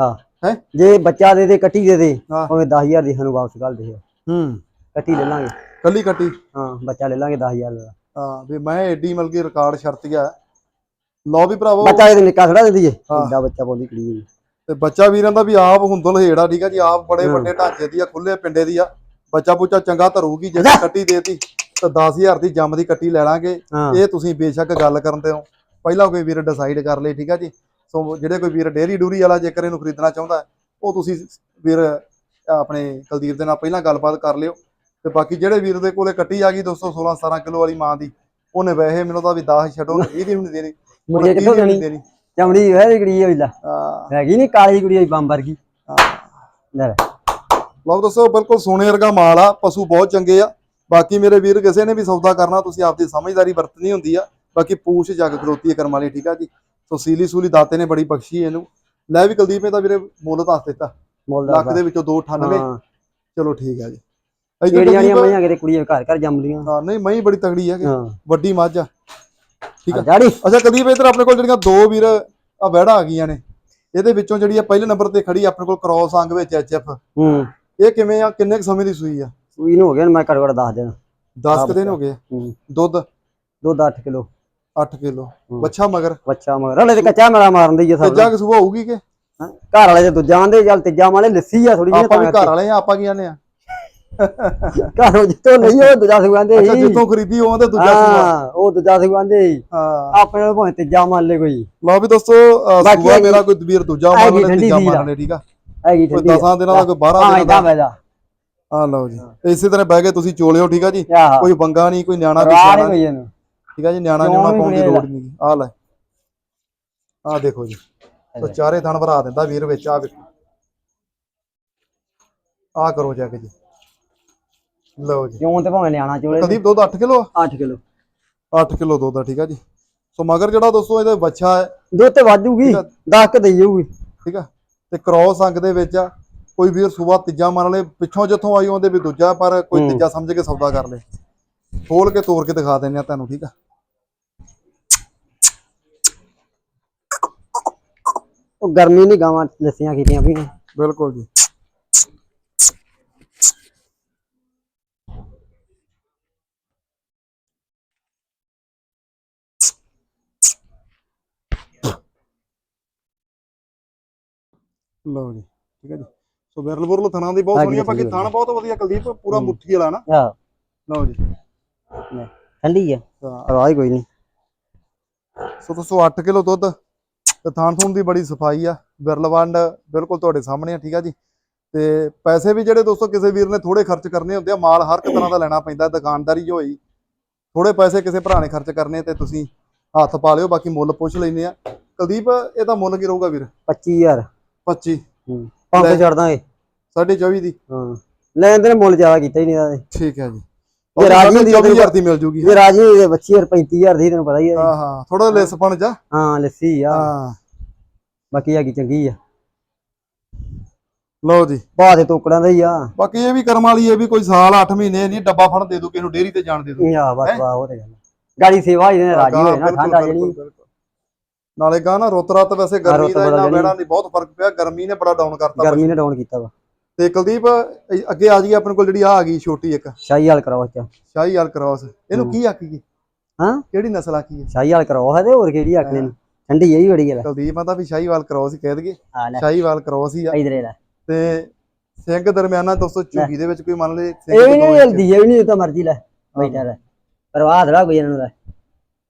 ਹਾਂ। ਹੈਂ? ਜੇ ਬੱਚਾ ਦੇ ਦੇ ਕੱਟੀ ਦੇ ਦੇ ਹਾਂ। ਭਾਵੇਂ 10000 ਦੀ ਸਾਨੂੰ ਵਾਪਸ ਕਰ ਦੇ। ਹੂੰ। ਕੱਟੀ ਲੈ ਲਾਂਗੇ। ਕੱਲੀ ਕੱਟੀ? ਹਾਂ ਬੱਚਾ ਲੈ ਲਾਂਗੇ 10000 ਦਾ। ਹਾਂ ਵੀ ਮੈਂ ਏਡੀ ਮਤਲਬ ਕਿ ਰਿਕਾਰਡ ਸ਼ਰਤੀਆ ਲਓ ਵੀ ਭਰਾਵੋ। ਬੱਚਾ ਇਹਦੇ ਨਿੱਕਾ ਥੋੜਾ ਦੇ ਦਈਏ। ਵੱਡਾ ਬੱਚਾ ਪਾਉਂਦੀ ਕੁੜੀ ਹੋਈ। ਤੇ ਬੱਚਾ ਵੀਰਾਂ ਦਾ ਵੀ ਆਪ ਹੁੰਦਲ ਹੇੜਾ ਠੀਕ ਆ ਜੀ ਆਪ ਬੜੇ। ਵੱਡੇ ਢਾਂਚੇ ਦੀ ਆ ਖੁੱਲੇ ਪਿੰਡੇ ਦੀ ਆ। ਬੱਚਾ ਬੁੱਚਾ ਚੰਗਾ ਧਰੂਗੀ ਜੇ। ਕੱਟੀ ਦੇਤੀ ਤਾਂ 10000 ਦੀ ਜੰਮ ਦੀ ਕੱਟੀ ਲੈ ਲਾਂਗੇ। ਇਹ ਤੁਸੀਂ ਬੇਸ਼ੱਕ ਗੱਲ ਕਰਨ ਤੇ ਹੋ। ਪਹਿਲਾਂ ਕੋਈ ਵੀਰ ਡਿਸਾਈਡ ਕਰ ਲੇ ਠੀਕ ਆ ਜੀ। ਸੋ ਜਿਹੜੇ ਕੋਈ ਵੀਰ ਡੇਰੀ ਡੂਰੀ ਵਾਲਾ ਜੇਕਰ ਇਹਨੂੰ ਖਰੀਦਣਾ ਚਾਹੁੰਦਾ ਉਹ ਤੁਸੀਂ ਵੀਰ ਆਪਣੇ ਕੁਲਦੀਪ ਦੇ ਨਾਲ ਪਹਿਲਾਂ ਗੱਲਬਾਤ ਕਰ ਲਿਓ। ਤੇ ਬਾਕੀ ਜਿਹੜੇ ਵੀਰ ਦੇ ਕੋਲੇ ਕੱਟੀ ਆ ਗਈ 216 17 ਕਿਲੋ ਵਾਲੀ ਮਾਂ ਦੀ ਉਹਨੇ ਵੈਸੇ ਮੈਨੂੰ ਤਾਂ ਵੀ 10 ਛੱਡੋ 20 ਦੀ ਵੀ ਨਹੀਂ ਦੇਣੀ। ਮੁਰਗੇ ਕਿੱਥੋਂ 30 ਦੀ ਵੀ ਦੇਣੀ? ਚਮੜੀ ਹੈ ਕੁੜੀ ਹੋਈ ਲੈ ਆ ਹੈਗੀ ਨਹੀਂ ਕਾਲੀ ਕੁੜੀ ਹੋਈ ਬੰਬ ਵਰਗੀ। ਲੈ ਲੈ। ਲਓ ਦੋਸਤੋ ਬਿਲਕੁਲ ਸੋਨੇ ਵਰਗਾ ਮਾਲ ਆ ਪਸ਼ੂ ਬਹੁਤ ਚੰਗੇ ਆ। ਬਾਕੀ ਮੇਰੇ ਵੀਰ ਕਿਸੇ ਨੇ ਵੀ ਸੌਦਾ ਕਰਨਾ ਤੁਸੀਂ ਆਪਦੀ ਸਮਝਦਾਰੀ ਵਰਤਣੀ ਹੁੰਦੀ ਆ। ਬਾਕੀ ਪੂਛ ਜੱਗ ਖਲੋਤੀ ਹੈ ਕਰਮ ਵਾਲੀ ਠੀਕ ਆ ਜੀ। ਸੋ ਸੀਲੀ ਸੂਲੀ ਦਾਤੇ ਨੇ ਬੜੀ ਬਖਸ਼ੀ ਇਹਨੂੰ। ਲੈ ਵੀ ਕੁਲਦੀਪ ਨੇ ਤਾਂ ਵੀਰੇ ਮੁੱਲ ਦੱਸ ਦਿੱਤਾ। ਮੁੱਲ ਲੱਖ ਦਾ ਵਿੱਚੋਂ 298 ਹਾਂ। ਚਲੋ ਠੀਕ ਆ ਜੀ। ਜਿਹੜੀਆਂ ਮਈਆਂ ਕਿਤੇ ਕੁੜੀਆਂ ਘਰ ਘਰ ਜੰਮਦੀਆਂ ਹਾਂ ਨਹੀਂ ਮਹੀਂ ਬੜੀ ਤਗੜੀ ਹੈ ਹਾਂ। ਵੱਡੀ ਮੱਝ ਆ। ਠੀਕ ਆ? ਜਾੜੀ ਅੱਛਾ ਕੁਲਦੀਪ ਇੱਧਰ ਆਪਣੇ ਕੋਲ ਜਿਹੜੀਆਂ ਦੋ ਵੀਰ ਆ ਵਹਿੜਾ ਆ ਗਈਆਂ ਨੇ ਇਹਦੇ ਵਿੱਚੋਂ ਜਿਹੜੀ ਆ ਪਹਿਲੇ ਨੰਬਰ ਤੇ ਖੜੀ ਆਪਣੇ ਕੋਲ ਕ੍ਰੋਸ ਅੰਗ ਵਿੱਚ ਐਚਐਫ ਹੂੰ। ਇਹ ਕਿਵੇਂ ਆ? ਕਿੰਨੇ ਕੁ ਸਮੇਂ ਦੀ ਸੂਈ ਆ? ਸੂਈ ਨੂੰ ਹੋ ਗਿਆ ਮੈਂ ਘੱਟ ਦੱਸ ਦੇਣਾ 10 ਕੁ ਦਿਨ ਹੋ ਗਏ ਦੁੱਧ? ਦੁੱਧ 8 ਕਿਲੋ। 8 ਕਿਲੋ। ਬੱਚਾ ਮਗਰ? ਬੱਚਾ ਮਗਰ। ਹਲੇ ਤੇ ਕੱਚਾ ਮੇਲਾ ਮਾਰਨ ਦੀ ਜੇ ਸਭ ਤੀਜਾ ਕਿ ਸੁਭਾ ਹੋਊਗੀ ਕਿ? ਘਰ ਵਾਲੇ ਤੇ ਦੂਜਾ ਆਂਦੇ ਚੱਲ ਤੀਜਾ ਮਾਲੇ ਲੱਸੀ ਆ ਥੋੜੀ ਜਿਹੀ ਆਪਾਂ ਵੀ ਘਰ ਵਾਲੇ ਆ ਆਪਾਂ ਕੀ ਆਨੇ ਆ? ਘਰੋਂ ਜਿੱਤੋਂ ਨਹੀਂ ਉਹ ਦੂਜਾ ਸੁਗਾਂਦੇ ਅੱਛਾ ਜਿੱਥੋਂ ਖਰੀਦੀ ਉਹ ਤੇ ਦੂਜਾ ਸੁਭਾ ਹਾਂ ਉਹ ਦੂਜਾ ਸੁਗਾਂਦੇ ਹਾਂ। ਆਪਣੇ ਨਾਲ ਭਾਵੇਂ ਤੀਜਾ ਮੰਨ ਲੈ ਕੋਈ। ਲਓ ਵੀ ਦੋਸਤੋ ਹੈਗੀ- ਮੇਰਾ ਕੋਈ ਵੀਰ ਦੂਜਾ ਮੰਨ ਲੈ ਤੀਜਾ ਮੰਨ ਲੈ ਠੀਕ ਆ? ਹੈਗੀ ਕੋਈ ਠੰਡੀ 10 ਦਿਨਾਂ ਦਾ ਕੋਈ 12 ਹਾਂ ਦਿਨਾਂ ਇਦਾਂ ਦਾ ਆ ਲਓ ਜੀ। ਇਸੇ ਤਰ੍ਹਾਂ ਬਹਿ ਕੇ ਤੁਸੀਂ ਚੋਲਿਓ ਠੀਕ ਆ ਜੀ? ਕੋਈ ਬੰਗਾ ਨਹੀਂ ਕੋਈ ਨਿਆਣਾ ਨਹੀਂ ਕੋਈ ਠੀਕ ਆ ਜੀ ਨਿਆਣਾ ਨਿਆਣਾ ਪਾਉਣ ਦੀ ਲੋੜ ਨਹੀਂ। ਆ ਲੈ। ਆ ਦੇਖੋ ਜੀ। ਸੋ ਚਾਰੇ ਥਣ ਭਰਾ ਦਿੰਦਾ ਵੀਰ ਵਿੱਚ ਆ ਵੇਖੋ। ਆ ਕਰੋ ਜਾ ਕੇ ਜੀ। ਲਓ ਜੀ। ਕਿਉਂ ਤੇ ਭਾਵੇਂ ਲਿਆਣਾ ਚੋਲੇ ਕਦੀਪ ਦੁੱਧ 8 ਕਿਲੋ 8 ਕਿਲੋ। 8 ਕਿਲੋ ਦੁੱਧ ਆ ਠੀਕ ਆ ਜੀ। ਸੋ ਮਗਰ ਜਿਹੜਾ ਦੋਸਤੋ ਇਹਦੇ ਬੱਚਾ ਹੈ ਦੁੱਧ ਤੇ ਆ। 10 ਕ ਦੇਈ ਜਾਊਗੀ। ਠੀਕ ਆ। ਤੇ ਕ੍ਰੋਸ ਅੰਗ ਦੇ ਵਿੱਚ ਆ ਕੋਈ ਵੀਰ ਸੂਬਾ ਤੀਜਾ ਮੰਨ ਲੈ ਪਿੱਛੋਂ ਜਿੱਥੋਂ ਆਈ ਉਹਦੇ ਵੀ ਦੂਜਾ ਪਰ ਕੋਈ। ਤੀਜਾ ਸਮਝ ਕੇ ਸੌਦਾ ਕਰ ਲੈ ਖੋਲ ਕੇ ਤੋੜ ਕੇ ਦਿਖਾ ਦਿੰਦੇ ਆ ਤੁਹਾਨੂੰ ਠੀਕ ਆ। ਉਹ ਗਰਮੀ ਨਹੀਂ ਗਾਵਾਂ ਲੱਸੀਆਂ ਕੀਤੀਆਂ ਵੀ ਬਿਲਕੁਲ ਜੀ। ਲਓ ਜੀ ਠੀਕ ਹੈ ਜੀ। ਸੋ ਵਿਰਲ ਬੁਰਲ ਥਣਾ ਦੀ ਬਹੁਤ ਸੋਹਣੀ ਆ ਬਾਕੀ ਥਣ ਬਹੁਤ ਵਧੀਆ ਕੁਲਦੀਪ ਪੂਰਾ ਹੂੰ। ਮੁੱਠੀ ਵਾਲਾ ਨਾ। ਆਹ ਲਓ ਜੀ। ਠੰਡੀ ਆ। ਆਵਾਜ਼ ਕੋਈ ਨਹੀਂ। ਸੋ ਦੋਸਤੋ 8 ਕਿਲੋ ਦੁੱਧ ਤੇ ਥਾਣ ਥੂਣ ਦੀ ਬੜੀ ਸਫ਼ਾਈ ਆ। ਬਿਰਲਵੰਡ ਬਿਲਕੁਲ ਤੁਹਾਡੇ ਸਾਹਮਣੇ ਆ ਠੀਕ ਆ ਜੀ। ਤੇ ਪੈਸੇ ਵੀ ਜਿਹੜੇ ਦੋਸਤੋ ਕਿਸੇ ਵੀਰ ਨੇ ਥੋੜੇ ਖਰਚ ਕਰਨੇ ਹੁੰਦੇ ਆ ਮਾਲ ਹਰ ਇੱਕ ਤਰ੍ਹਾਂ ਦਾ ਲੈਣਾ ਪੈਂਦਾ ਦੁਕਾਨਦਾਰੀ ਹੋਈ। ਥੋੜੇ ਪੈਸੇ ਕਿਸੇ ਭਰਾ ਨੇ ਖਰਚ ਕਰਨੇ ਤੇ ਤੁਸੀਂ ਹੱਥ ਪਾ ਲਿਓ ਬਾਕੀ ਮੁੱਲ ਪੁੱਛ ਲੈਨੇ ਆ। ਕੁਲਦੀਪ ਇਹਦਾ ਮੁੱਲ ਕੀ ਰਹੂਗਾ ਵੀਰ? 25000 25 ਪੰਜ ਲੈ। ਛੱਡ ਦਾਂਗੇ। ਸਾਢੇ 24 ਦੀ। ਹਾਂ। ਲੈਣ ਦੇ ਮੁੱਲ ਜ਼ਿਆਦਾ ਕੀਤਾ ਹੀ ਨਹੀਂ ਇਹਦਾ ਤੇ। ਠੀਕ ਹੈ ਜੀ। ਜੇ ਰਾਜੀ ਹੁੰਦੀ 24000 ਦੀ ਮਿਲ ਜੂਗੀ। ਜੇ ਰਾਜੀ ਹੋਈ ਤੇ 25000 35000 ਦੀ ਤੈਨੂੰ ਪਤਾ ਹੀ ਹੈ। ਹਾਂ ਹਾਂ। ਥੋੜਾ ਲਿਸ ਪਣ ਜਾ। ਹਾਂ ਲੱਸੀ ਆ। ਹਾਂ। ਬਾਕੀ ਹੈਗੀ ਚੰਗੀ ਆ। ਲਓ ਜੀ। ਬਾਹ ਦੇ ਟੋਕੜਾਂ ਦਾ ਹੀ ਆ। ਬਾਕੀ ਇਹ ਵੀ ਕਰਮ ਵਾਲੀ ਇਹ ਵੀ ਕੋਈ ਸਾਲ 8 ਮਹੀਨੇ ਨਹੀਂ ਡੱਬਾ ਫੜ ਦੇ ਦੂ ਕਿਸੇ ਨੂੰ ਡੇਰੀ ਤੇ ਜਾਣ ਦੇ ਦੂ। ਇਹ ਆ ਬਸ ਹੈਂ? ਬਾ ਉਹ ਤੇ ਗੱਲ ਆ। ਗਾੜੀ ਸੇਵਾ ਹੀ ਨੇ ਰਾਜੀ ਹੋਏ ਨਾ ਠੰਡਾ ਜਿਹੜੀ। ਨਾਲੇ ਗਾ ਨਾ ਰੁੱਤ ਰਾਤ ਵੈਸੇ ਗਰਮੀ ਦਾ ਇੰਨਾ। ਬੈਣਾ ਨਹੀਂ ਬਹੁਤ ਫ਼ਰਕ ਪਿਆ ਗਰਮੀ ਨੇ ਬੜਾ ਡਾਊਨ ਕਰਤਾ ਗਰਮੀ ਨੇ ਡਾਊਨ ਕੀਤਾ ਵਾ। ਤੇ ਕੁਲਦੀਪ ਅੱਗੇ ਆ ਜੀ ਆਪਣੇ ਕੋਲ ਜਿਹੜੀ ਆ ਆ ਗਈ ਛੋਟੀ ਇੱਕ। ਸ਼ਾਹੀ ਹਾਲ ਕਰਾਓ ਚ ਸ਼ਾਹੀ ਹਾਲ ਕ੍ਰਾਸ ਇਹਨੂੰ ਹੂੰ। ਕੀ ਆਖੀਏ ਹਾਂ? ਕਿਹੜੀ ਨਸਲ ਆਖੀਏ ਸ਼ਾਹੀ ਹਾਲ ਕਰਾਓ ਹੈ ਤੇ ਹੋਰ ਕਿਹੜੀ ਆਖਣੇ ਨੂੰ ਠੰਡੀ ਇਹ ਹੀ ਬੜੀ ਗੱਲ ਕੁਲਦੀਪ ਆ ਤਾਂ ਵੀ ਸ਼ਾਹੀ ਵਾਲ ਕ੍ਰਾਸ ਹੀ ਕਹਿ ਲੈ। ਸ਼ਾਹੀ ਵਾਲ ਕ੍ਰਾਸ ਹੀ ਆ। ਇਧਰੇ ਲੈ। ਤੇ ਸਿੰਘ ਦਰਮਿਆਨਾ ਦੋਸਤੋ ਝੁਗੀ ਦੇ ਵਿੱਚ ਕੋਈ ਮੰਨ ਲੇ ਸਿੰਘ ਇਹ ਦੇ ਦੋ ਨਹੀਂ। ਜਲਦੀ ਇਹ ਵੀ ਨਹੀਂ ਤਾਂ ਮਰਜ਼ੀ ਲੈ। ਬੈਠਾ ਲੈ ਪਰਵਾਹ ਥੜਾ ਕੋਈ ਇਹਨਾਂ ਨੂੰ ਲੈ।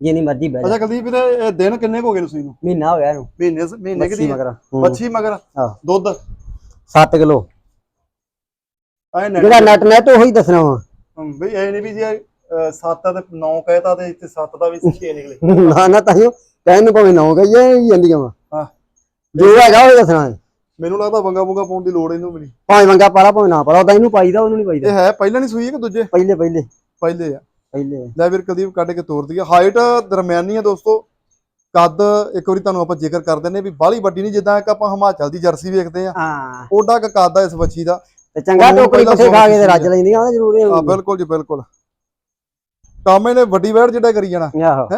ਜਿੰਨੀ ਮਰਜ਼ੀ ਬਹਿ ਅੱਛਾ ਕੁਲਦੀਪ ਵੀਰੇ ਇਹ ਦਿਨ ਕਿੰਨੇ ਕੁ ਹੋ ਗਏ ਨੇ ਸੂਈ ਨੂੰ? ਮਹੀਨਾ ਹੋ ਗਿਆ ਇਹਨੂੰ। ਮਹੀਨੇ ਮਹੀਨੇ ਕਿ ਦੀ? ਮਗਰ। ਮੱਛੀ ਮਗਰ? ਦੁੱਧ? 7 ਕਿਲੋ। ਜਿਹੜਾ ਨਟ ਨੈਟ ਉਹੀ ਦੱਸਣਾ ਵਾ। ਬਈ ਇਹ ਨਹੀਂ ਵੀ ਜੇ 7 ਤੇ 9 ਕਹਿਤਾ ਤੇ ਇੱਥੇ 7 ਦਾ ਵੀ 6 ਨਿਕਲੇ। <laughs> ਨਾ ਨਾ ਤਾਈਓ ਕਹਿਣ ਨੂੰ ਭਾਵੇਂ ਨਾ ਗਈ ਹੀ ਜਾਂਦੀਆਂ ਵਾ। ਹਾਂ। ਜੋ ਹੈਗਾ ਉਹ ਦੱਸਣਾ। ਮੈਨੂੰ ਲੱਗਦਾ ਵੰਗਾ ਵੰਗਾ ਪਾਉਣ ਦੀ ਲੋੜ ਇਹਨੂੰ ਵੀ ਨਹੀਂ ਭਾਵੇਂ ਮੰਗਾ ਪਾਲਾ ਭਾਵੇਂ ਨਾ ਪਾਲਾ ਉਹਦਾ ਇਹਨੂੰ ਪਾਈਦਾ ਉਹਨੂੰ ਨਹੀਂ ਇਹ ਪਾਈਦਾ ਹੈ ਪਹਿਲਾਂ ਨਹੀਂ ਸੂਈ ਹੈ ਕਿ ਦੂਜੇ? ਪਹਿਲੇ ਪਹਿਲੇ। ਪਹਿਲੇ ਆ। ਪਹਿਲੇ। ਲੈ ਵੀਰ ਕੁਲਦੀਪ ਕੱਢ ਕੇ ਤੋਰ ਦਈਏ। ਹਾਈਟ ਦਰਮਿਆਨੀ ਆ ਦੋਸਤੋ। ਕੱਦ ਇੱਕ ਵਾਰੀ ਤੁਹਾਨੂੰ ਆਪਾਂ ਜ਼ਿਕਰ ਕਰ ਦਿੰਨੇ ਵੀ ਬਾਹਲੀ ਵੱਡੀ ਨਹੀਂ ਜਿੱਦਾਂ ਇੱਕ ਆਪਾਂ ਹਿਮਾਚਲ ਦੀ ਜਰਸੀ ਵੇਖਦੇ ਆ ਹਾਂ। ਓਡਾ ਕ ਕੱਦ ਆ ਇਸ ਬੱਚੀ ਦਾ। ਤੇ ਚੰਗਾ ਟੋਕਰੀ ਪੱਠੇ ਖਾ ਕੇ ਤੇ ਰੱਜ ਲੈਂਦੀਆਂ ਉਹ ਜ਼ਰੂਰੀ ਆ। ਬਿਲਕੁਲ ਜੀ ਬਿਲਕੁਲ। ਕੰਮ ਇਹਨੇ ਵੱਡੀ ਵੈੜ ਜਿਹੜਾ ਕਰੀ ਜਾਣਾ। ਆਹੋ।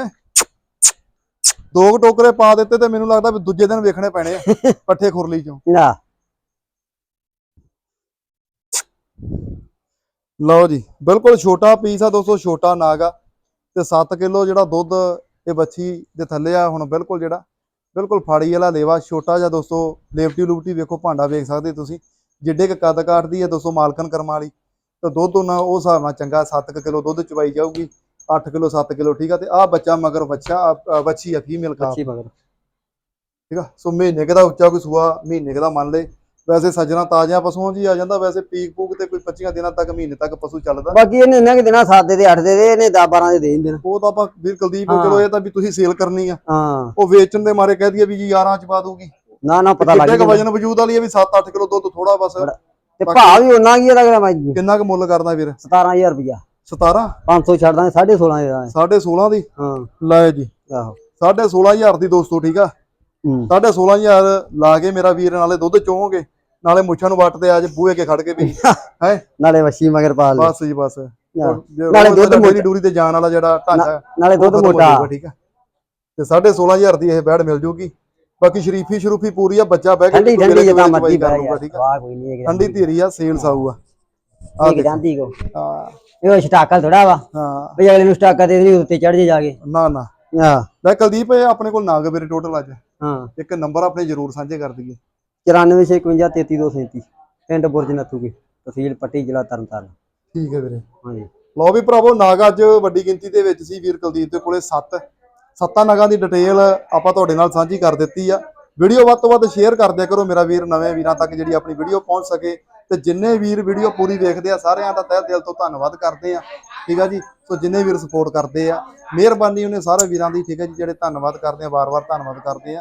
ਦੋ ਕੁ ਟੋਕਰੇ ਪਾ ਦਿੱਤੇ ਤੇ ਮੈਨੂੰ ਲੱਗਦਾ ਵੀ ਦੂਜੇ ਦਿਨ ਵੇਖਣੇ ਪੈਣੇ ਆ <laughs> ਪੱਠੇ ਖੁਰਲੀ ਚੋਂ। ਨਾ। ਲਓ ਜੀ ਬਿਲਕੁਲ ਛੋਟਾ ਪੀਸ ਆ ਦੋਸਤੋ ਛੋਟਾ ਨਾਗ ਆ। ਤੇ 7 ਕਿਲੋ ਜਿਹੜਾ ਦੁੱਧ ਇਹ ਬੱਚੀ ਦੇ ਥੱਲੇ ਆ ਹੁਣ ਬਿਲਕੁਲ ਜਿਹੜਾ ਬਿਲਕੁਲ ਫਾੜੀ ਵਾਲਾ ਲੇਵਾ ਛੋਟਾ ਜਿਹਾ ਦੋਸਤੋ ਲੇਵਟੀ ਲੂਪਟੀ ਵੇਖੋ ਭਾਂਡਾ ਵੇਖ ਸਕਦੇ ਤੁਸੀਂ। ਜਿੱਡੇ ਕ ਕੱਦ ਕਾਟਦੀ ਆ ਦੋਸਤੋ ਮਾਲਕਨ ਕਰਮ ਵਾਲੀ। ਤੇ ਦੁੱਧ ਉਹਨਾਂ ਉਹ ਹਿਸਾਬ ਨਾਲ ਚੰਗਾ 7 ਕਿਲੋ ਦੁੱਧ ਚਵਾਈ ਜਾਊਗੀ। 8 ਕਿਲੋ 7 ਕਿਲੋ ਠੀਕ ਆ। ਤੇ ਆ ਬੱਚਾ ਮਗਰ ਬੱਚਾ ਬੱਚੀ ਆ ਫੀਮੇਲ ਕਾ ਅੱਛੀ ਮਗਰ। ਠੀਕ ਆ? ਸੋ ਮਹੀਨੇ ਦਾ ਉੱਚਾ ਕੋਈ ਸੂਆ ਮਹੀਨੇ ਦਾ ਮੰਨ ਲੈ ਵੈਸੇ ਸੱਜਣਾ ਤਾਜ਼ਿਆਂ ਪਸ਼ੂਆਂ 'ਚ ਹੀ ਆ ਜਾਂਦਾ ਵੈਸੇ ਪੀਕ ਪੂਕ ਤੇ ਕੋਈ 25 ਦਿਨਾਂ ਤੱਕ ਮਹੀਨੇ ਤੱਕ ਪਸ਼ੂ ਚੱਲਦਾ। ਬਾਕੀ ਇਹਨੇ ਇੰਨਾ ਕਿ ਦੇਣਾ 7 ਦੇ ਤੇ 8 ਦੇ ਦੇ ਇਹਨੇ 10 12 ਦੇ ਦੇ ਦਿੰਦੇ ਨੇ। ਉਹ ਤਾਂ ਆਪਾਂ ਵੀਰ ਕੁਲਦੀਪ ਹਾਂ। ਚਲੋ ਇਹ ਤਾਂ ਵੀ ਤੁਸੀਂ ਸੇਲ ਕਰਨੀ ਆ। ਹਾਂ। ਉਹ ਵੇਚਣ ਦੇ ਮਾਰੇ ਕਹਿ ਦਈਏ ਵੀ ਜੀ 11 ਚ ਪਾ ਦੂਗੀ ਨਾ ਨਾ ਪਤਾ ਲੱਗ ਕਿੰਨੇ ਕ ਵਜਨ ਵਜੂਦ ਵਾਲੀ ਆ ਵੀ 7-8 ਕਿਲੋ ਦੁੱਧ ਥੋੜਾ ਬਸ। ਤੇ ਭਾਅ ਵੀ ਉਹਨਾਂ ਕੀ ਇਹਦਾ ਕਿਹੜਾ ਮੈਂ ਕਿੰਨਾ ਕੁ ਮੁੱਲ ਕਰਦਾ ਵੀਰ? 17000 ਰੁਪਇਆ 17 500 ਛੱਡ ਦਾਂਗੇ 16.5 ਦੇ ਦਾਂਗੇ। 16.5 ਦੀ? ਹਾਂ। ਲੈ ਜੀ। ਆਹੋ। 16500 ਦੀ ਦੋਸਤੋ ਠੀਕ ਆ? ਹੂੰ। 16500 ਲਾ ਕੇ ਮੇਰਾ ਵੀਰ ਨਾਲੇ ਦੁੱਧ ਚੋਵੋਗੇ ਨਾਲੇ ਮੁੱਛਾਂ ਨੂੰ ਵੱਟ ਤੇ ਅੱਜ ਬੂਹੇ ਕੇ ਖੜ ਕੇ ਵੀ। <laughs> ਹੈ? ਨਾਲੇ ਵੱਛੀ ਮਗਰ ਪਾ ਲੈ। ਬਸ ਜੀ ਬਸ। ਨਾਲੇ ਦੁੱਧ ਮੋਟਾ। ਡੇਰੀ ਤੇ ਜਾਣ ਵਾਲਾ ਜਿਹੜਾ ਢਾਂਚਾ ਨਾਲੇ ਦੁੱਧ ਹੋ ਮੋਟਾ। ਠੀਕ ਆ ਤੇ 16500 ਦੀ ਇਹ ਬੈੜ ਮਿਲ ਜੂਗੀ। ਬਾਕੀ ਸ਼ਰੀਫੀ ਸ਼ਰੂਫੀ ਪੂਰੀ ਆ ਬੱਚਾ ਬਹਿ ਕੇ ਠੰਡੀ ਠੰਡੀ ਕੋਈ ਮਰਜ਼ੀ ਕਰ ਯਾਰ ਠੀਕ ਆ ਵਾਹ ਕੋਈ ਨਹੀਂ ਇਹ ਠੰਡੀ ਧੀਰੀ ਆ ਸੇਲ ਸਾਊ ਆ। ਆ ਇਹ ਜਾਂਦੀ ਕੋ। ਹਾਂ। ਇਹ ਸਟਾਕਲ ਥੋੜਾ ਵਾ। ਹਾਂ। ਵੀ ਅਗਲੇ ਨੂੰ ਸਟਾਕਾ ਦੇ ਦੇਣੀ ਉੱਤੇ ਚੜ ਜੇ ਜਾ ਕੇ। ਨਾ ਨਾ। ਹਾਂ। ਲੈ ਕੁਲਦੀਪ ਆਪਣੇ ਕੋਲ ਨਾਗ ਵੀਰੇ ਟੋਟਲ ਅੱਜ। ਹਾਂ। ਇੱਕ ਨੰਬਰ ਆਪਣੇ ਜ਼ਰੂਰ ਸਾਂਝੇ ਕਰ ਦਈਏ। 9451 ਪਿੰਡ ਬੁਰਜ ਨੱਥੂਗੇ ਤਹਿਸੀਲ ਪੱਟੀ ਜ਼ਿਲ੍ਹਾ ਤਰਨਤਾਰਨ। ਠੀਕ ਹੈ ਵੀਰੇ। ਹਾਂਜੀ। ਲਓ ਵੀ ਭਰਾਵੋ ਨਾਗ ਅੱਜ ਵੱਡੀ ਗਿਣਤੀ ਦੇ ਵਿੱਚ ਸੀ ਵੀਰ ਕੁਲਦੀਪ ਦੇ ਕੋਲੇ 7 ਸੱਤਾਂ ਨਾਗਾਂ ਦੀ ਡਿਟੇਲ ਆਪਾਂ ਤੁਹਾਡੇ ਨਾਲ ਸਾਂਝੀ ਕਰ ਦਿੱਤੀ ਆ। ਵੀਡੀਓ ਵੱਧ ਤੋਂ ਵੱਧ ਸ਼ੇਅਰ ਕਰ ਦਿਆ ਕਰੋ ਮੇਰਾ ਵੀਰ ਨਵੇਂ ਵੀਰਾਂ ਤੱਕ ਜਿਹੜੀ ਆਪਣੀ ਵੀਡੀਓ ਪਹੁੰਚ ਸਕੇ। ਤੇ ਜਿੰਨੇ ਵੀਰ ਵੀਡੀਓ ਪੂਰੀ ਵੇਖਦੇ ਆ ਸਾਰਿਆਂ ਦਾ ਤਹਿ ਦਿਲ ਤੋਂ ਧੰਨਵਾਦ ਕਰਦੇ ਆ। ਠੀਕ ਆ ਜੀ? ਸੋ ਜਿੰਨੇ ਵੀਰ ਸਪੋਰਟ ਕਰਦੇ ਆ ਮਿਹਰਬਾਨੀ ਉਹਨੇ ਸਾਰੇ ਵੀਰਾਂ ਦੀ ਠੀਕ ਹੈ ਜੀ? ਜਿਹੜੇ ਧੰਨਵਾਦ ਕਰਦੇ ਆ ਵਾਰ-ਵਾਰ ਧੰਨਵਾਦ ਕਰਦੇ ਆ।